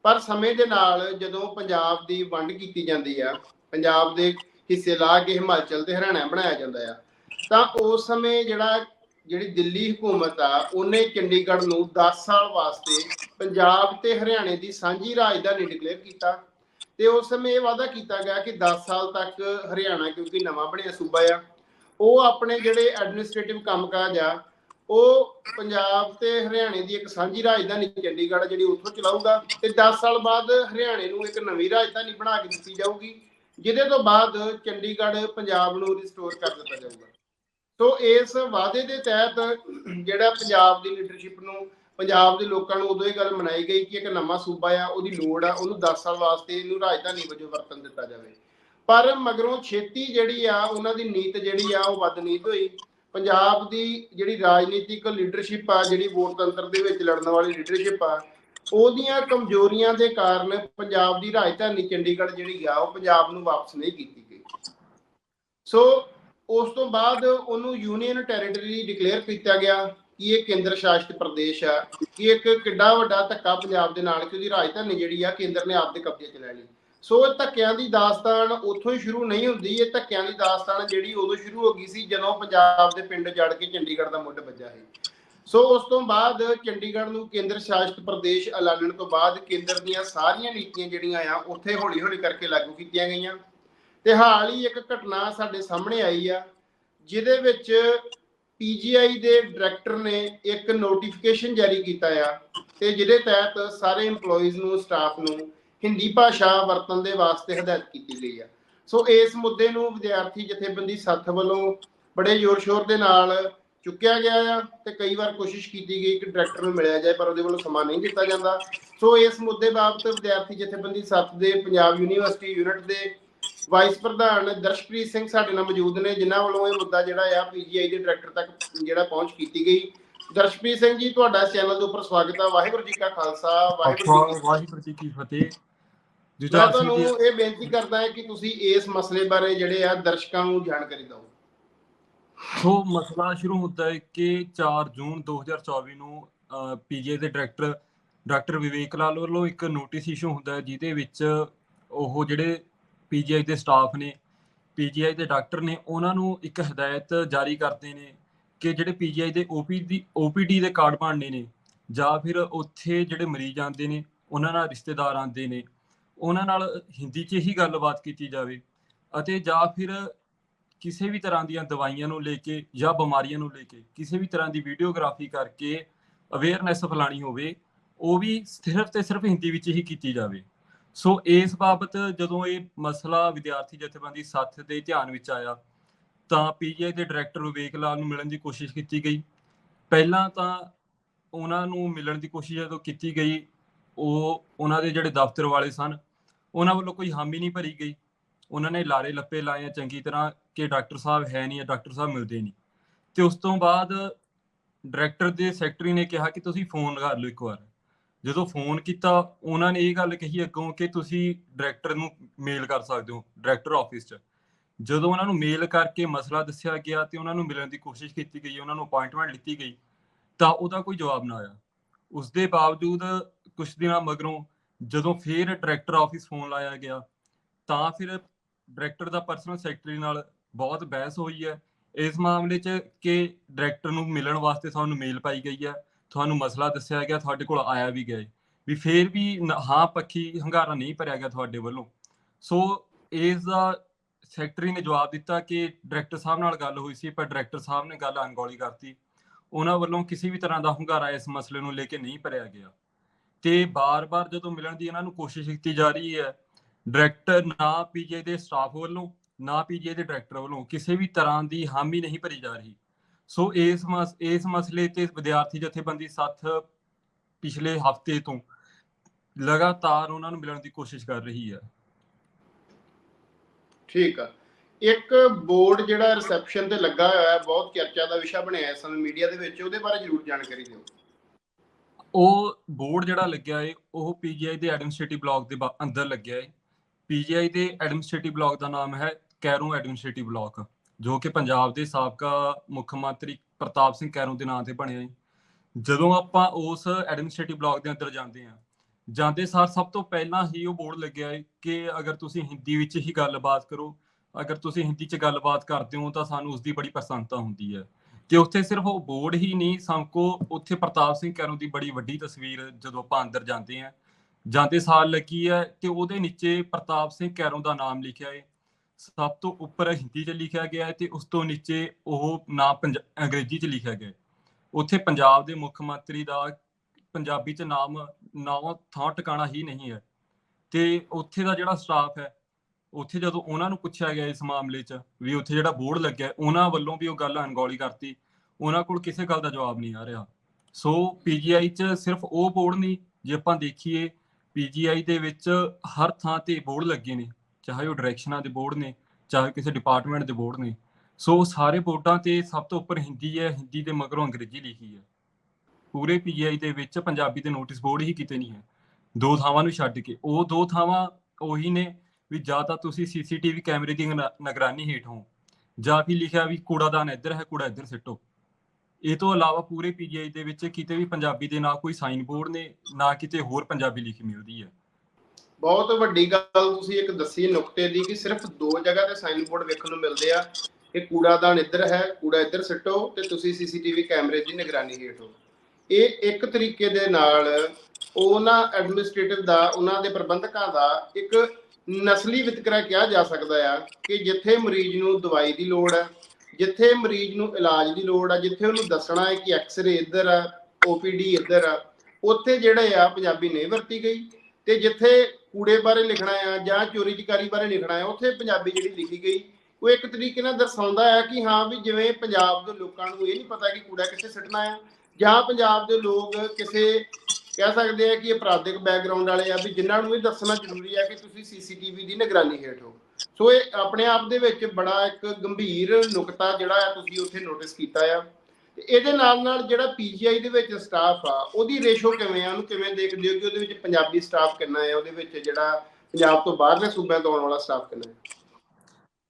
ਪਰ ਸਮੇਂ ਦੇ ਨਾਲ ਜਦੋਂ ਪੰਜਾਬ ਦੀ ਵੰਡ ਕੀਤੀ ਜਾਂਦੀ ਆ, ਪੰਜਾਬ ਦੇ ਹਿੱਸੇ ਲਾ ਕੇ ਹਿਮਾਚਲ ਤੇ ਹਰਿਆਣਾ ਬਣਾਇਆ ਜਾਂਦਾ ਆ, ਤਾਂ ਉਸ ਸਮੇਂ ਜਿਹੜਾ, ਜਿਹੜੀ ਦਿੱਲੀ ਹਕੂਮਤ ਆ, ਉਹਨੇ ਚੰਡੀਗੜ੍ਹ ਨੂੰ 10 ਸਾਲ ਵਾਸਤੇ ਪੰਜਾਬ ਤੇ ਹਰਿਆਣੇ ਦੀ ਸਾਂਝੀ ਰਾਜਧਾਨੀ ਡਿਕਲੇਅਰ ਕੀਤਾ। ਤੇ ਉਸ ਸਮੇਂ ਇਹ ਵਾਅਦਾ ਕੀਤਾ ਗਿਆ ਕਿ 10 ਸਾਲ ਤੱਕ ਹਰਿਆਣਾ ਕਿਉਂਕਿ ਨਵਾਂ ਬਣਿਆ ਸੂਬਾ ਆ, ਉਹ ਆਪਣੇ ਜਿਹੜੇ ਐਡਮਿਨਿਸਟ੍ਰੇਟਿਵ ਕੰਮਕਾਜ ਆ, ਉਹ ਪੰਜਾਬ ਤੇ ਹਰਿਆਣੇ ਦੀ ਇੱਕ ਸਾਂਝੀ ਰਾਜਧਾਨੀ ਚੰਡੀਗੜ੍ਹ ਜਿਹੜੀ ਉੱਥੋਂ ਚਲਾਊਗਾ ਤੇ 10 ਸਾਲ ਬਾਅਦ ਹਰਿਆਣੇ ਨੂੰ ਇੱਕ ਨਵੀਂ ਰਾਜਧਾਨੀ ਬਣਾ ਕੇ ਦਿੱਤੀ ਜਾਊਗੀ, ਜਿਹਦੇ ਤੋਂ ਬਾਅਦ ਚੰਡੀਗੜ੍ਹ ਪੰਜਾਬ ਨੂੰ ਰਿਸਟੋਰ ਕਰ ਦਿੱਤਾ ਜਾਊਗਾ। ਸੋ ਇਸ ਵਾਅਦੇ ਦੇ ਤਹਿਤ ਜਿਹੜਾ ਪੰਜਾਬ ਦੀ ਲੀਡਰਸ਼ਿਪ ਨੂੰ ਪੰਜਾਬ ਦੇ ਲੋਕਾਂ ਨੂੰ ਉਦੋਂ ਇਹ ਗੱਲ ਮਨਾਈ ਗਈ ਕਿ ਇੱਕ ਨਵਾਂ ਸੂਬਾ ਆ, ਉਹਦੀ ਲੋੜ ਆ, ਉਹਨੂੰ 10 ਸਾਲ ਵਾਸਤੇ ਇਹਨੂੰ ਰਾਜਧਾਨੀ ਵਜੋਂ ਵਰਤਨ ਦਿੱਤਾ ਜਾਵੇ। ਪਰ ਮਗਰੋਂ ਛੇਤੀ ਜਿਹੜੀ ਆ, ਉਹਨਾਂ ਦੀ ਨੀਤ ਜਿਹੜੀ ਆ, ਉਹ ਬਦਨੀਤ ਹੋਈ। ਪੰਜਾਬ ਦੀ ਜਿਹੜੀ ਰਾਜਨੀਤਿਕ ਲੀਡਰਸ਼ਿਪ ਆ, ਜਿਹੜੀ ਵੋਟ ਤੰਤਰ ਦੇ ਵਿੱਚ ਲੜਨ ਵਾਲੀ ਲੀਡਰਸ਼ਿਪ ਆ, ਉਹਦੀਆਂ ਕਮਜ਼ੋਰੀਆਂ ਦੇ ਕਾਰਨ ਪੰਜਾਬ ਦੀ ਰਾਜਧਾਨੀ ਚੰਡੀਗੜ੍ਹ ਜਿਹੜੀ ਆ, ਉਹ ਪੰਜਾਬ ਨੂੰ ਵਾਪਸ ਨਹੀਂ ਕੀਤੀ ਗਈ। ਸੋ ਉਸ ਤੋਂ ਬਾਅਦ ਉਹਨੂੰ ਯੂਨੀਅਨ ਟੈਰੀਟਰੀ ਡਿਕਲੇਅਰ ਕੀਤਾ ਗਿਆ। ਕਿ ਇਹ ਕੇਂਦਰ ਸ਼ਾਸਿਤ ਪ੍ਰਦੇਸ਼ ਆ, ਕਿ ਇੱਕ ਕਿੱਡਾ ਵੱਡਾ ਧੱਕਾ ਪੰਜਾਬ ਦੇ ਨਾਲ, ਕਿ ਉਹਦੀ ਰਾਜਧਾਨੀ ਜਿਹੜੀ ਆ, ਕੇਂਦਰ ਨੇ ਆਪਦੇ ਕਬਜ਼ੇ 'ਚ ਲੈ ਲਈ। ਸੋ ਇਹ ਧੱਕਿਆਂ ਦੀ ਦਾਸਤਾਨ ਉੱਥੋਂ ਹੀ ਸ਼ੁਰੂ ਨਹੀਂ ਹੁੰਦੀ, ਇਹ ਧੱਕਿਆਂ ਦੀ ਦਾਸਤਾਨ ਜਿਹੜੀ ਉਦੋਂ ਸ਼ੁਰੂ ਹੋ ਗਈ ਸੀ, ਜਦੋਂ ਪੰਜਾਬ ਦੇ ਪਿੰਡ ਜੜ ਕੇ ਚੰਡੀਗੜ੍ਹ ਦਾ ਮੁੱਢ ਵੱਜਾ ਸੀ। ਸੋ ਉਸ ਤੋਂ ਬਾਅਦ ਚੰਡੀਗੜ੍ਹ ਨੂੰ ਕੇਂਦਰ ਸ਼ਾਸਿਤ ਪ੍ਰਦੇਸ਼ ਐਲਾਨਣ ਤੋਂ ਬਾਅਦ ਕੇਂਦਰ ਦੀਆਂ ਸਾਰੀਆਂ ਨੀਤੀਆਂ ਜਿਹੜੀਆਂ ਆ, ਉੱਥੇ ਹੌਲੀ-ਹੌਲੀ ਕਰਕੇ ਲਾਗੂ ਕੀਤੀਆਂ ਗਈਆਂ। ਤੇ ਹਾਲ ਹੀ ਇੱਕ ਘਟਨਾ ਸਾਡੇ ਸਾਹਮਣੇ ਆਈ ਆ, ਜਿਹਦੇ ਵਿੱਚ ਪੀਜੀਆਈ ਦੇ ਡਾਇਰੈਕਟਰ ਨੇ ਇੱਕ ਨੋਟੀਫਿਕੇਸ਼ਨ ਜਾਰੀ ਕੀਤਾ ਆ ਤੇ ਜਿਹਦੇ ਤਹਿਤ ਸਾਰੇ EMPLOYEES ਨੂੰ ਸਟਾਫ ਨੂੰ ਹਿੰਦੀ ਭਾਸ਼ਾ ਵਰਤਣ ਦੇ ਵਾਸਤੇ ਹਦਾਇਤ ਕੀਤੀ ਗਈ ਆ। ਸੋ ਇਸ ਮੁੱਦੇ ਨੂੰ ਵਿਦਿਆਰਥੀ ਜਥੇਬੰਦੀ ਸੱਥ ਵੱਲੋਂ ਬੜੇ ਜ਼ੋਰ-ਸ਼ੋਰ ਦੇ ਨਾਲ ਚੁੱਕਿਆ ਗਿਆ ਆ ਤੇ ਕਈ ਵਾਰ ਕੋਸ਼ਿਸ਼ ਕੀਤੀ ਗਈ ਕਿ ਡਾਇਰੈਕਟਰ ਨੂੰ ਮਿਲਿਆ ਜਾਏ, ਪਰ ਉਹਦੇ ਵੱਲੋਂ ਸਮਾਂ ਨਹੀਂ ਦਿੱਤਾ ਜਾਂਦਾ। ਸੋ ਇਸ ਮੁੱਦੇ ਬਾਬਤ ਵਿਦਿਆਰਥੀ ਜਥੇਬੰਦੀ ਸੱਥ ਦੇ ਪੰਜਾਬ ਯੂਨੀਵਰਸਿਟੀ ਯੂਨਿਟ ਦੇ ਵਾਈਸ ਪ੍ਰਧਾਨ ਦਰਸ਼ਪ੍ਰੀਤ ਸਿੰਘ ਸਾਡੇ ਨਾਲ ਮੌਜੂਦ ਨੇ ਜਿਨ੍ਹਾਂ ਵੱਲੋਂ ਇਹ ਮੁੱਦਾ ਜਿਹੜਾ ਆ ਪੀਜੀਆਈ ਦੇ ਡਾਇਰੈਕਟਰ ਤੱਕ ਜਿਹੜਾ ਪਹੁੰਚ ਕੀਤੀ ਗਈ। ਦਰਸ਼ਪ੍ਰੀਤ ਸਿੰਘ ਜੀ ਤੁਹਾਡਾ ਚੈਨਲ ਦੇ ਉੱਪਰ ਸਵਾਗਤ ਹੈ ਵਾਹਿਗੁਰੂ ਜੀ ਕਾ ਖਾਲਸਾ ਵਾਹਿਗੁਰੂ ਜੀ ਕੀ ਫਤਿਹ। ਮੈਂ ਤੁਹਾਨੂੰ ਇਹ ਬੇਨਤੀ ਕਰਦਾ ਹਾਂ ਕਿ ਤੁਸੀਂ ਇਸ ਮਸਲੇ ਬਾਰੇ ਜਿਹੜੇ ਆ ਦਰਸ਼ਕਾਂ ਨੂੰ ਜਾਣਕਾਰੀ ਦਿਓ। ਸੋ ਮਸਲਾ ਸ਼ੁਰੂ ਹੁੰਦਾ ਹੈ ਕਿ 4 ਜੂਨ 2024 ਨੂੰ ਪੀਜੀਆਈ ਦੇ ਡਾਇਰੈਕਟਰ ਡਾਕਟਰ ਵਿਵੇਕ ਲਾਲ ਵੱਲੋਂ ਇੱਕ ਨੋਟਿਸ ਇਸ਼ੂ ਹੁੰਦਾ ਹੈ ਜਿਹਦੇ ਵਿੱਚ ਉਹ ਜਿਹੜੇ ਪੀਜੀਆਈ ਦੇ ਸਟਾਫ ਨੇ ਪੀਜੀਆਈ ਦੇ ਡਾਕਟਰ ਨੇ, ਉਹਨਾਂ ਨੂੰ ਇੱਕ ਹਦਾਇਤ ਜਾਰੀ ਕਰਦੇ ਨੇ ਕਿ ਜਿਹੜੇ ਪੀਜੀਆਈ ਦੇ ਓਪੀਡੀ ਓਪੀਡੀ ਦੇ ਕਾਰਡ ਬਣਨੇ ਨੇ, ਜਾਂ ਫਿਰ ਉੱਥੇ ਜਿਹੜੇ ਮਰੀਜ਼ ਆਉਂਦੇ ਨੇ, ਉਹਨਾਂ ਨਾਲ ਰਿਸ਼ਤੇਦਾਰ ਆਉਂਦੇ ਨੇ, ਉਹਨਾਂ ਨਾਲ ਹਿੰਦੀ 'ਚ ਹੀ ਗੱਲਬਾਤ ਕੀਤੀ ਜਾਵੇ ਅਤੇ ਜਾਂ ਫਿਰ ਕਿਸੇ ਵੀ ਤਰ੍ਹਾਂ ਦੀਆਂ ਦਵਾਈਆਂ ਨੂੰ ਲੈ ਕੇ ਜਾਂ ਬਿਮਾਰੀਆਂ ਨੂੰ ਲੈ ਕੇ ਕਿਸੇ ਵੀ ਤਰ੍ਹਾਂ ਦੀ ਵੀਡੀਓਗ੍ਰਾਫੀ ਕਰਕੇ ਅਵੇਅਰਨੈਸ ਫੈਲਾਣੀ ਹੋਵੇ, ਉਹ ਵੀ ਸਿਰਫ ਤੇ ਸਿਰਫ ਹਿੰਦੀ ਵਿੱਚ ਹੀ ਕੀਤੀ ਜਾਵੇ। ਸੋ ਇਸ ਬਾਬਤ ਜਦੋਂ ਇਹ ਮਸਲਾ ਵਿਦਿਆਰਥੀ ਜਥੇਬੰਦੀ ਸੱਥ ਦੇ ਧਿਆਨ ਵਿੱਚ ਆਇਆ, ਤਾਂ ਪੀਜੀਆਈ ਦੇ ਡਾਇਰੈਕਟਰ ਵਿਵੇਕ ਲਾਲ ਨੂੰ ਮਿਲਣ ਦੀ ਕੋਸ਼ਿਸ਼ ਕੀਤੀ ਗਈ। ਪਹਿਲਾਂ ਤਾਂ ਉਹਨਾਂ ਨੂੰ ਮਿਲਣ ਦੀ ਕੋਸ਼ਿਸ਼ ਜਦੋਂ ਕੀਤੀ ਗਈ, ਉਹ ਉਹਨਾਂ ਦੇ ਜਿਹੜੇ ਦਫ਼ਤਰ ਵਾਲੇ ਸਨ, ਉਹਨਾਂ ਵੱਲੋਂ ਕੋਈ ਹਾਮੀ ਨਹੀਂ ਭਰੀ ਗਈ। ਉਹਨਾਂ ਨੇ ਲਾਰੇ ਲੱਪੇ ਲਾਏ ਚੰਗੀ ਤਰ੍ਹਾਂ ਕਿ ਡਾਕਟਰ ਸਾਹਿਬ ਹੈ ਨਹੀਂ ਡਾਕਟਰ ਸਾਹਿਬ ਮਿਲਦੇ ਨਹੀਂ। ਤੇ ਉਸ ਤੋਂ ਬਾਅਦ ਡਾਇਰੈਕਟਰ ਦੇ ਸੈਕਟਰੀ ਨੇ ਕਿਹਾ ਕਿ ਤੁਸੀਂ ਫੋਨ ਕਰ ਲਓ ਇੱਕ ਵਾਰ। ਜਦੋਂ ਫੋਨ ਕੀਤਾ, ਉਹਨਾਂ ਨੇ ਇਹ ਗੱਲ ਕਹੀ ਅੱਗੋਂ ਕਿ ਤੁਸੀਂ ਡਾਇਰੈਕਟਰ ਨੂੰ ਮੇਲ ਕਰ ਸਕਦੇ ਹੋ ਡਾਇਰੈਕਟਰ ਆਫਿਸ 'ਚ। ਜਦੋਂ ਉਹਨਾਂ ਨੂੰ ਮੇਲ ਕਰਕੇ ਮਸਲਾ ਦੱਸਿਆ ਗਿਆ ਤੇ ਉਹਨਾਂ ਨੂੰ ਮਿਲਣ ਦੀ ਕੋਸ਼ਿਸ਼ ਕੀਤੀ ਗਈ, ਉਹਨਾਂ ਨੂੰ ਅਪਾਇੰਟਮੈਂਟ ਲਿੱਤੀ ਗਈ, ਤਾਂ ਉਹਦਾ ਕੋਈ ਜਵਾਬ ਨਾ ਆਇਆ। ਉਸ ਦੇ ਬਾਵਜੂਦ ਕੁਝ ਦਿਨਾਂ ਮਗਰੋਂ ਜਦੋਂ ਫੇਰ ਡਾਇਰੈਕਟਰ ਆਫਿਸ ਫੋਨ ਲਾਇਆ ਗਿਆ, ਤਾਂ ਫਿਰ ਡਾਇਰੈਕਟਰ ਦਾ ਪਰਸਨਲ ਸੈਕਟਰੀ ਨਾਲ ਬਹੁਤ ਬਹਿਸ ਹੋਈ ਹੈ। ਇਸ ਮਾਮਲੇ 'ਚ ਕਿ ਡਾਇਰੈਕਟਰ ਨੂੰ ਮਿਲਣ ਵਾਸਤੇ ਸਾਨੂੰ ਮੇਲ ਪਾਈ ਗਈ ਹੈ। ਤੁਹਾਨੂੰ ਮਸਲਾ ਦੱਸਿਆ ਗਿਆ, ਤੁਹਾਡੇ ਕੋਲ ਆਇਆ ਵੀ ਗਿਆ ਵੀ ਫੇਰ ਵੀ ਨ- ਹਾਂ ਪੱਖੀ ਹੰਗਾਰਾ ਨਹੀਂ ਭਰਿਆ ਗਿਆ ਤੁਹਾਡੇ ਵੱਲੋਂ। ਸੋ ਇਸ ਦਾ ਸੈਕਟਰੀ ਨੇ ਜਵਾਬ ਦਿੱਤਾ ਕਿ ਡਾਇਰੈਕਟਰ ਸਾਹਿਬ ਨਾਲ ਗੱਲ ਹੋਈ ਸੀ, ਪਰ ਡਾਇਰੈਕਟਰ ਸਾਹਿਬ ਨੇ ਗੱਲ ਅਣਗੌਲੀ ਕਰਤੀ। ਉਹਨਾਂ ਵੱਲੋਂ ਕਿਸੇ ਵੀ ਤਰ੍ਹਾਂ ਦਾ ਹੰਗਾਰਾ ਇਸ ਮਸਲੇ ਨੂੰ ਲੈ ਕੇ ਨਹੀਂ ਭਰਿਆ ਗਿਆ। ਤੇ ਬਾਰ-ਬਾਰ ਜਦੋਂ ਮਿਲਣ ਦੀ ਇਹਨਾਂ ਨੂੰ ਕੋਸ਼ਿਸ਼ ਕੀਤੀ ਜਾ ਰਹੀ ਹੈ, ਡਾਇਰੈਕਟਰ ਨਾ ਪੀਜੇ ਦੇ ਸਟਾਫ ਵੱਲੋਂ, ਨਾ ਪੀਜੇ ਦੇ ਡਾਇਰੈਕਟਰ ਵੱਲੋਂ ਕਿਸੇ ਵੀ ਤਰ੍ਹਾਂ ਦੀ ਹਾਮੀ ਨਹੀਂ ਭਰੀ ਜਾ ਰਹੀ। ਸੋ ਇਸ ਮਸ ਇਸ ਮਸਲੇ ਤੇ ਵਿਦਿਆਰਥੀ ਜਥੇਬੰਦੀ ਸਾਥ ਪਿਛਲੇ ਹਫ਼ਤੇ ਤੋਂ ਲਗਾਤਾਰ ਉਹਨਾਂ ਨੂੰ ਮਿਲਣ ਦੀ ਕੋਸ਼ਿਸ਼ ਕਰ ਰਹੀ ਹੈ। ਠੀਕ ਆ। ਇੱਕ ਬੋਰਡ ਜਿਹੜਾ ਰਿਸੈਪਸ਼ਨ ਤੇ ਲੱਗਾ ਹੋਇਆ ਹੈ ਬਹੁਤ ਚਰਚਾ ਦਾ ਵਿਸ਼ਾ ਬਣਿਆ ਹੈ ਸਮੇਂ ਮੀਡੀਆ ਦੇ ਵਿੱਚ ਉਹਦੇ ਬਾਰੇ ਜ਼ਰੂਰ ਜਾਣਕਾਰੀ ਦਿਓ। ਉਹ ਬੋਰਡ ਜਿਹੜਾ ਲੱਗਿਆ ਹੈ ਉਹ ਪੀਜੀਆਈ ਦੇ ਐਡਮਿਨਿਸਟ੍ਰੇਟਿਵ ਬਲਾਕ ਦੇ ਅੰਦਰ ਲੱਗਿਆ ਹੈ ਪੀਜੀਆਈ ਦੇ ਐਡਮਿਨਿਸਟ੍ਰੇਟਿਵ ਬਲਾਕ ਦਾ ਨਾਮ ਹੈ ਕੈਰੋ ਐਡਮਿਨਿਸਟ੍ਰੇਟਿਵ ਬਲਾਕ। ਜੋ ਕਿ ਪੰਜਾਬ ਦੇ ਸਾਬਕਾ ਮੁੱਖ ਮੰਤਰੀ ਪ੍ਰਤਾਪ ਸਿੰਘ ਕੈਰੋ ਦੇ ਨਾਂ ਤੇ ਬਣਿਆ ਹੈ ਜਦੋਂ ਆਪਾਂ ਉਸ ਐਡਮਿਨਿਸਟ੍ਰੇਟਿਵ ਬਲਾਕ ਦੇ ਅੰਦਰ ਜਾਂਦੇ ਹਾਂ, ਜਾਂਦੇ ਸਾਰ ਸਭ ਤੋਂ ਪਹਿਲਾਂ ਹੀ ਉਹ ਬੋਰਡ ਲੱਗਿਆ ਹੈ ਕਿ ਅਗਰ ਤੁਸੀਂ ਹਿੰਦੀ ਵਿੱਚ ਹੀ ਗੱਲਬਾਤ ਕਰੋ, ਅਗਰ ਤੁਸੀਂ ਹਿੰਦੀ 'ਚ ਗੱਲਬਾਤ ਕਰਦੇ ਹੋ ਤਾਂ ਸਾਨੂੰ ਉਸ ਦੀ ਬੜੀ ਪ੍ਰਸੰਨਤਾ ਹੁੰਦੀ ਹੈ। ਤੇ ਉੱਥੇ ਸਿਰਫ ਉਹ ਬੋਰਡ ਹੀ ਨਹੀਂ ਸਮਕੋ ਉੱਥੇ ਪ੍ਰਤਾਪ ਸਿੰਘ ਕੈਰੋਂ ਦੀ ਬੜੀ ਵੱਡੀ ਤਸਵੀਰ ਜਦੋਂ ਆਪਾਂ ਅੰਦਰ ਜਾਂਦੇ ਹਾਂ, ਜਾਂਦੇ ਸਾਲ ਲੱਗੀ ਹੈ ਤੇ ਉਹਦੇ ਨੀਚੇ ਪ੍ਰਤਾਪ ਸਿੰਘ ਕੈਰੋਂ ਦਾ ਨਾਮ ਲਿਖਿਆ ਹੈ। ਸਭ ਤੋਂ ਉੱਪਰ ਹਿੰਦੀ 'ਚ ਲਿਖਿਆ ਗਿਆ ਹੈ ਤੇ ਉਸ ਤੋਂ ਨੀਚੇ ਉਹ ਨਾਮ ਪੰਜ- ਅੰਗਰੇਜ਼ੀ 'ਚ ਲਿਖਿਆ ਗਿਆ ਹੈ। ਉੱਥੇ ਪੰਜਾਬ ਦੇ ਮੁੱਖ ਮੰਤਰੀ ਦਾ ਪੰਜਾਬੀ 'ਚ ਨਾਮ ਨਾਮ ਥਾਂ ਟਿਕਾਣਾ ਹੀ ਨਹੀਂ ਹੈ। ਤੇ ਉੱਥੇ ਦਾ ਜਿਹੜਾ ਸਟਾਫ ਹੈ, ਉੱਥੇ ਜਦੋਂ ਉਹਨਾਂ ਨੂੰ ਪੁੱਛਿਆ ਗਿਆ ਇਸ ਮਾਮਲੇ 'ਚ ਵੀ ਉੱਥੇ ਜਿਹੜਾ ਬੋਰਡ ਲੱਗਿਆ ਉਹਨਾਂ ਵੱਲੋਂ ਵੀ ਉਹ ਗੱਲ ਅਣਗੌਲੀ ਕਰਤੀ। ਉਹਨਾਂ ਕੋਲ ਕਿਸੇ ਗੱਲ ਦਾ ਜਵਾਬ ਨਹੀਂ ਆ ਰਿਹਾ। ਸੋ ਪੀਜੀਆਈ 'ਚ ਸਿਰਫ ਉਹ ਬੋਰਡ ਨਹੀਂ, ਜੇ ਆਪਾਂ ਦੇਖੀਏ ਪੀਜੀਆਈ ਦੇ ਵਿੱਚ ਹਰ ਥਾਂ ਤੇ ਬੋਰਡ ਲੱਗੇ ਨੇ। ਚਾਹੇ ਉਹ ਡਾਇਰੈਕਸ਼ਨਾਂ ਦੇ ਬੋਰਡ ਨੇ, ਚਾਹੇ ਕਿਸੇ ਡਿਪਾਰਟਮੈਂਟ ਦੇ ਬੋਰਡ ਨੇ, ਸੋ ਸਾਰੇ ਬੋਰਡਾਂ ਤੇ ਸਭ ਤੋਂ ਉੱਪਰ ਹਿੰਦੀ ਹੈ, ਹਿੰਦੀ ਦੇ ਮਗਰੋਂ ਅੰਗਰੇਜ਼ੀ ਲਿਖੀ ਹੈ। ਪੂਰੇ ਪੀਜੀਆਈ ਦੇ ਵਿੱਚ ਪੰਜਾਬੀ ਦੇ ਨੋਟਿਸ ਬੋਰਡ ਹੀ ਕਿਤੇ ਨਹੀਂ ਹੈ। ਦੋ ਥਾਵਾਂ ਨੂੰ ਛੱਡ ਕੇ, ਉਹ ਦੋ ਥਾਵਾਂ ਉਹੀ ਨੇ ਵੀ ਜਾਂ ਤਾਂ ਤੁਸੀਂ ਸੀਸੀਟੀਵੀ ਕੈਮਰੇ ਦੀ ਨਿਗਰਾਨੀ ਹੇਠ ਹੋ ਜਾਂ ਵੀ ਲਿਖਿਆ ਵੀ ਕੂੜਾਦਾਨ ਇੱਧਰ ਹੈ, ਕੂੜਾ ਇੱਧਰ ਸਿੱਟੋ। ਇਹ ਤੋਂ ਇਲਾਵਾ ਪੂਰੇ ਪੀਜੀਆਈ ਦੇ ਵਿੱਚ ਕਿਤੇ ਵੀ ਪੰਜਾਬੀ ਦੇ ਨਾ ਕੋਈ ਸਾਈਨ ਬੋਰਡ ਨੇ, ਨਾ ਕਿਤੇ ਹੋਰ ਪੰਜਾਬੀ ਲਿਖੀ ਮਿਲਦੀ ਹੈ। ਬਹੁਤ ਵੱਡੀ ਗੱਲ ਤੁਸੀਂ ਇੱਕ ਦੱਸੀ ਨੁਕਤੇ ਦੀ ਕਿ ਸਿਰਫ ਦੋ ਜਗ੍ਹਾ ਤੇ ਸਾਈਨ ਬੋਰਡ ਵੇਖਣ ਨੂੰ ਮਿਲਦੇ ਆ ਕਿ ਕੂੜਾਦਾਨ ਇੱਧਰ ਹੈ, ਕੂੜਾ ਇੱਧਰ ਸਿੱਟੋ ਤੇ ਤੁਸੀਂ ਸੀਸੀਟੀਵੀ ਕੈਮਰੇ ਦੀ ਨਿਗਰਾਨੀ ਹੇਠ ਹੋ। ਇਹ ਇੱਕ ਤਰੀਕੇ ਦੇ ਨਾਲ ਉਹਨਾਂ ਐਡਮਿਨਿਸਟ੍ਰੇਟਿਵ ਦਾ, ਉਹਨਾਂ ਦੇ ਪ੍ਰਬੰਧਕਾਂ ਦਾ ਇੱਕ ਨਸਲੀ ਵਿਤਕਰਾ ਕਿਹਾ ਜਾ ਸਕਦਾ ਆ ਕਿ ਜਿੱਥੇ ਮਰੀਜ਼ ਨੂੰ ਦਵਾਈ ਦੀ ਲੋੜ ਹੈ, ਜਿੱਥੇ ਮਰੀਜ਼ ਨੂੰ ਇਲਾਜ ਦੀ ਲੋੜ ਆ ਜਿੱਥੇ ਉਹਨੂੰ ਦੱਸਣਾ ਹੈ ਕਿ ਐਕਸ-ਰੇ ਇੱਧਰ ਆ ਓਪੀਡੀ ਇੱਧਰ ਆ, ਉੱਥੇ ਜਿਹੜੇ ਆ ਪੰਜਾਬੀ ਨਹੀਂ ਵਰਤੀ ਗਈ ਤੇ ਜਿੱਥੇ ਕੂੜੇ ਬਾਰੇ ਲਿਖਣਾ ਆ ਜਾਂ ਚੋਰੀ ਚਕਾਰੀ ਬਾਰੇ ਲਿਖਣਾ ਆ, ਉੱਥੇ ਪੰਜਾਬੀ ਜਿਹੜੀ ਲਿਖੀ ਗਈ, ਉਹ ਇੱਕ ਤਰੀਕੇ ਨਾਲ ਦਰਸਾਉਂਦਾ ਹੈ ਕਿ ਹਾਂ ਵੀ ਜਿਵੇਂ ਪੰਜਾਬ ਦੇ ਲੋਕਾਂ ਨੂੰ ਇਹ ਨਹੀਂ ਪਤਾ ਕਿ ਕੂੜਾ ਕਿੱਥੇ ਸਿੱਟਣਾ ਆ, ਜਾਂ ਪੰਜਾਬ ਦੇ ਲੋਕ ਕਿਸੇ ਕਹਿ ਸਕਦੇ ਆ ਕਿ ਅਪਰਾਧਿਕ ਬੈਕਗ੍ਰਾਉਂਡ ਵਾਲੇ ਆ ਵੀ ਜਿਨ੍ਹਾਂ ਨੂੰ ਇਹ ਦੱਸਣਾ ਜ਼ਰੂਰੀ ਹੈ ਕਿ ਤੁਸੀਂ ਸੀਸੀਟੀਵੀ ਦੀ ਨਿਗਰਾਨੀ ਹੇਠ ਹੋ। ਸੋ ਇਹ ਆਪਣੇ ਆਪ ਦੇ ਵਿੱਚ ਬੜਾ ਇੱਕ ਗੰਭੀਰ ਨੁਕਤਾ ਜਿਹੜਾ ਆ ਤੁਸੀਂ ਉੱਥੇ ਨੋਟਿਸ ਕੀਤਾ ਆ। ਤੇ ਇਹਦੇ ਨਾਲ ਨਾਲ ਜਿਹੜਾ ਪੀਜੀਆਈ ਦੇ ਵਿੱਚ ਸਟਾਫ ਆ, ਉਹਦੀ ਰੇਸ਼ੋ ਕਿਵੇਂ ਆ? ਉਹਨੂੰ ਕਿਵੇਂ ਦੇਖਦੇ ਹੋ ਕਿ ਉਹਦੇ ਵਿੱਚ ਪੰਜਾਬੀ ਸਟਾਫ ਕਿੰਨਾ ਹੈ ਉਹਦੇ ਵਿੱਚ ਜਿਹੜਾ ਪੰਜਾਬ ਤੋਂ ਬਾਹਰਲੇ ਸੂਬਿਆਂ ਤੋਂ ਆਉਣ ਵਾਲਾ ਸਟਾਫ ਕਿੰਨਾ ਹੈ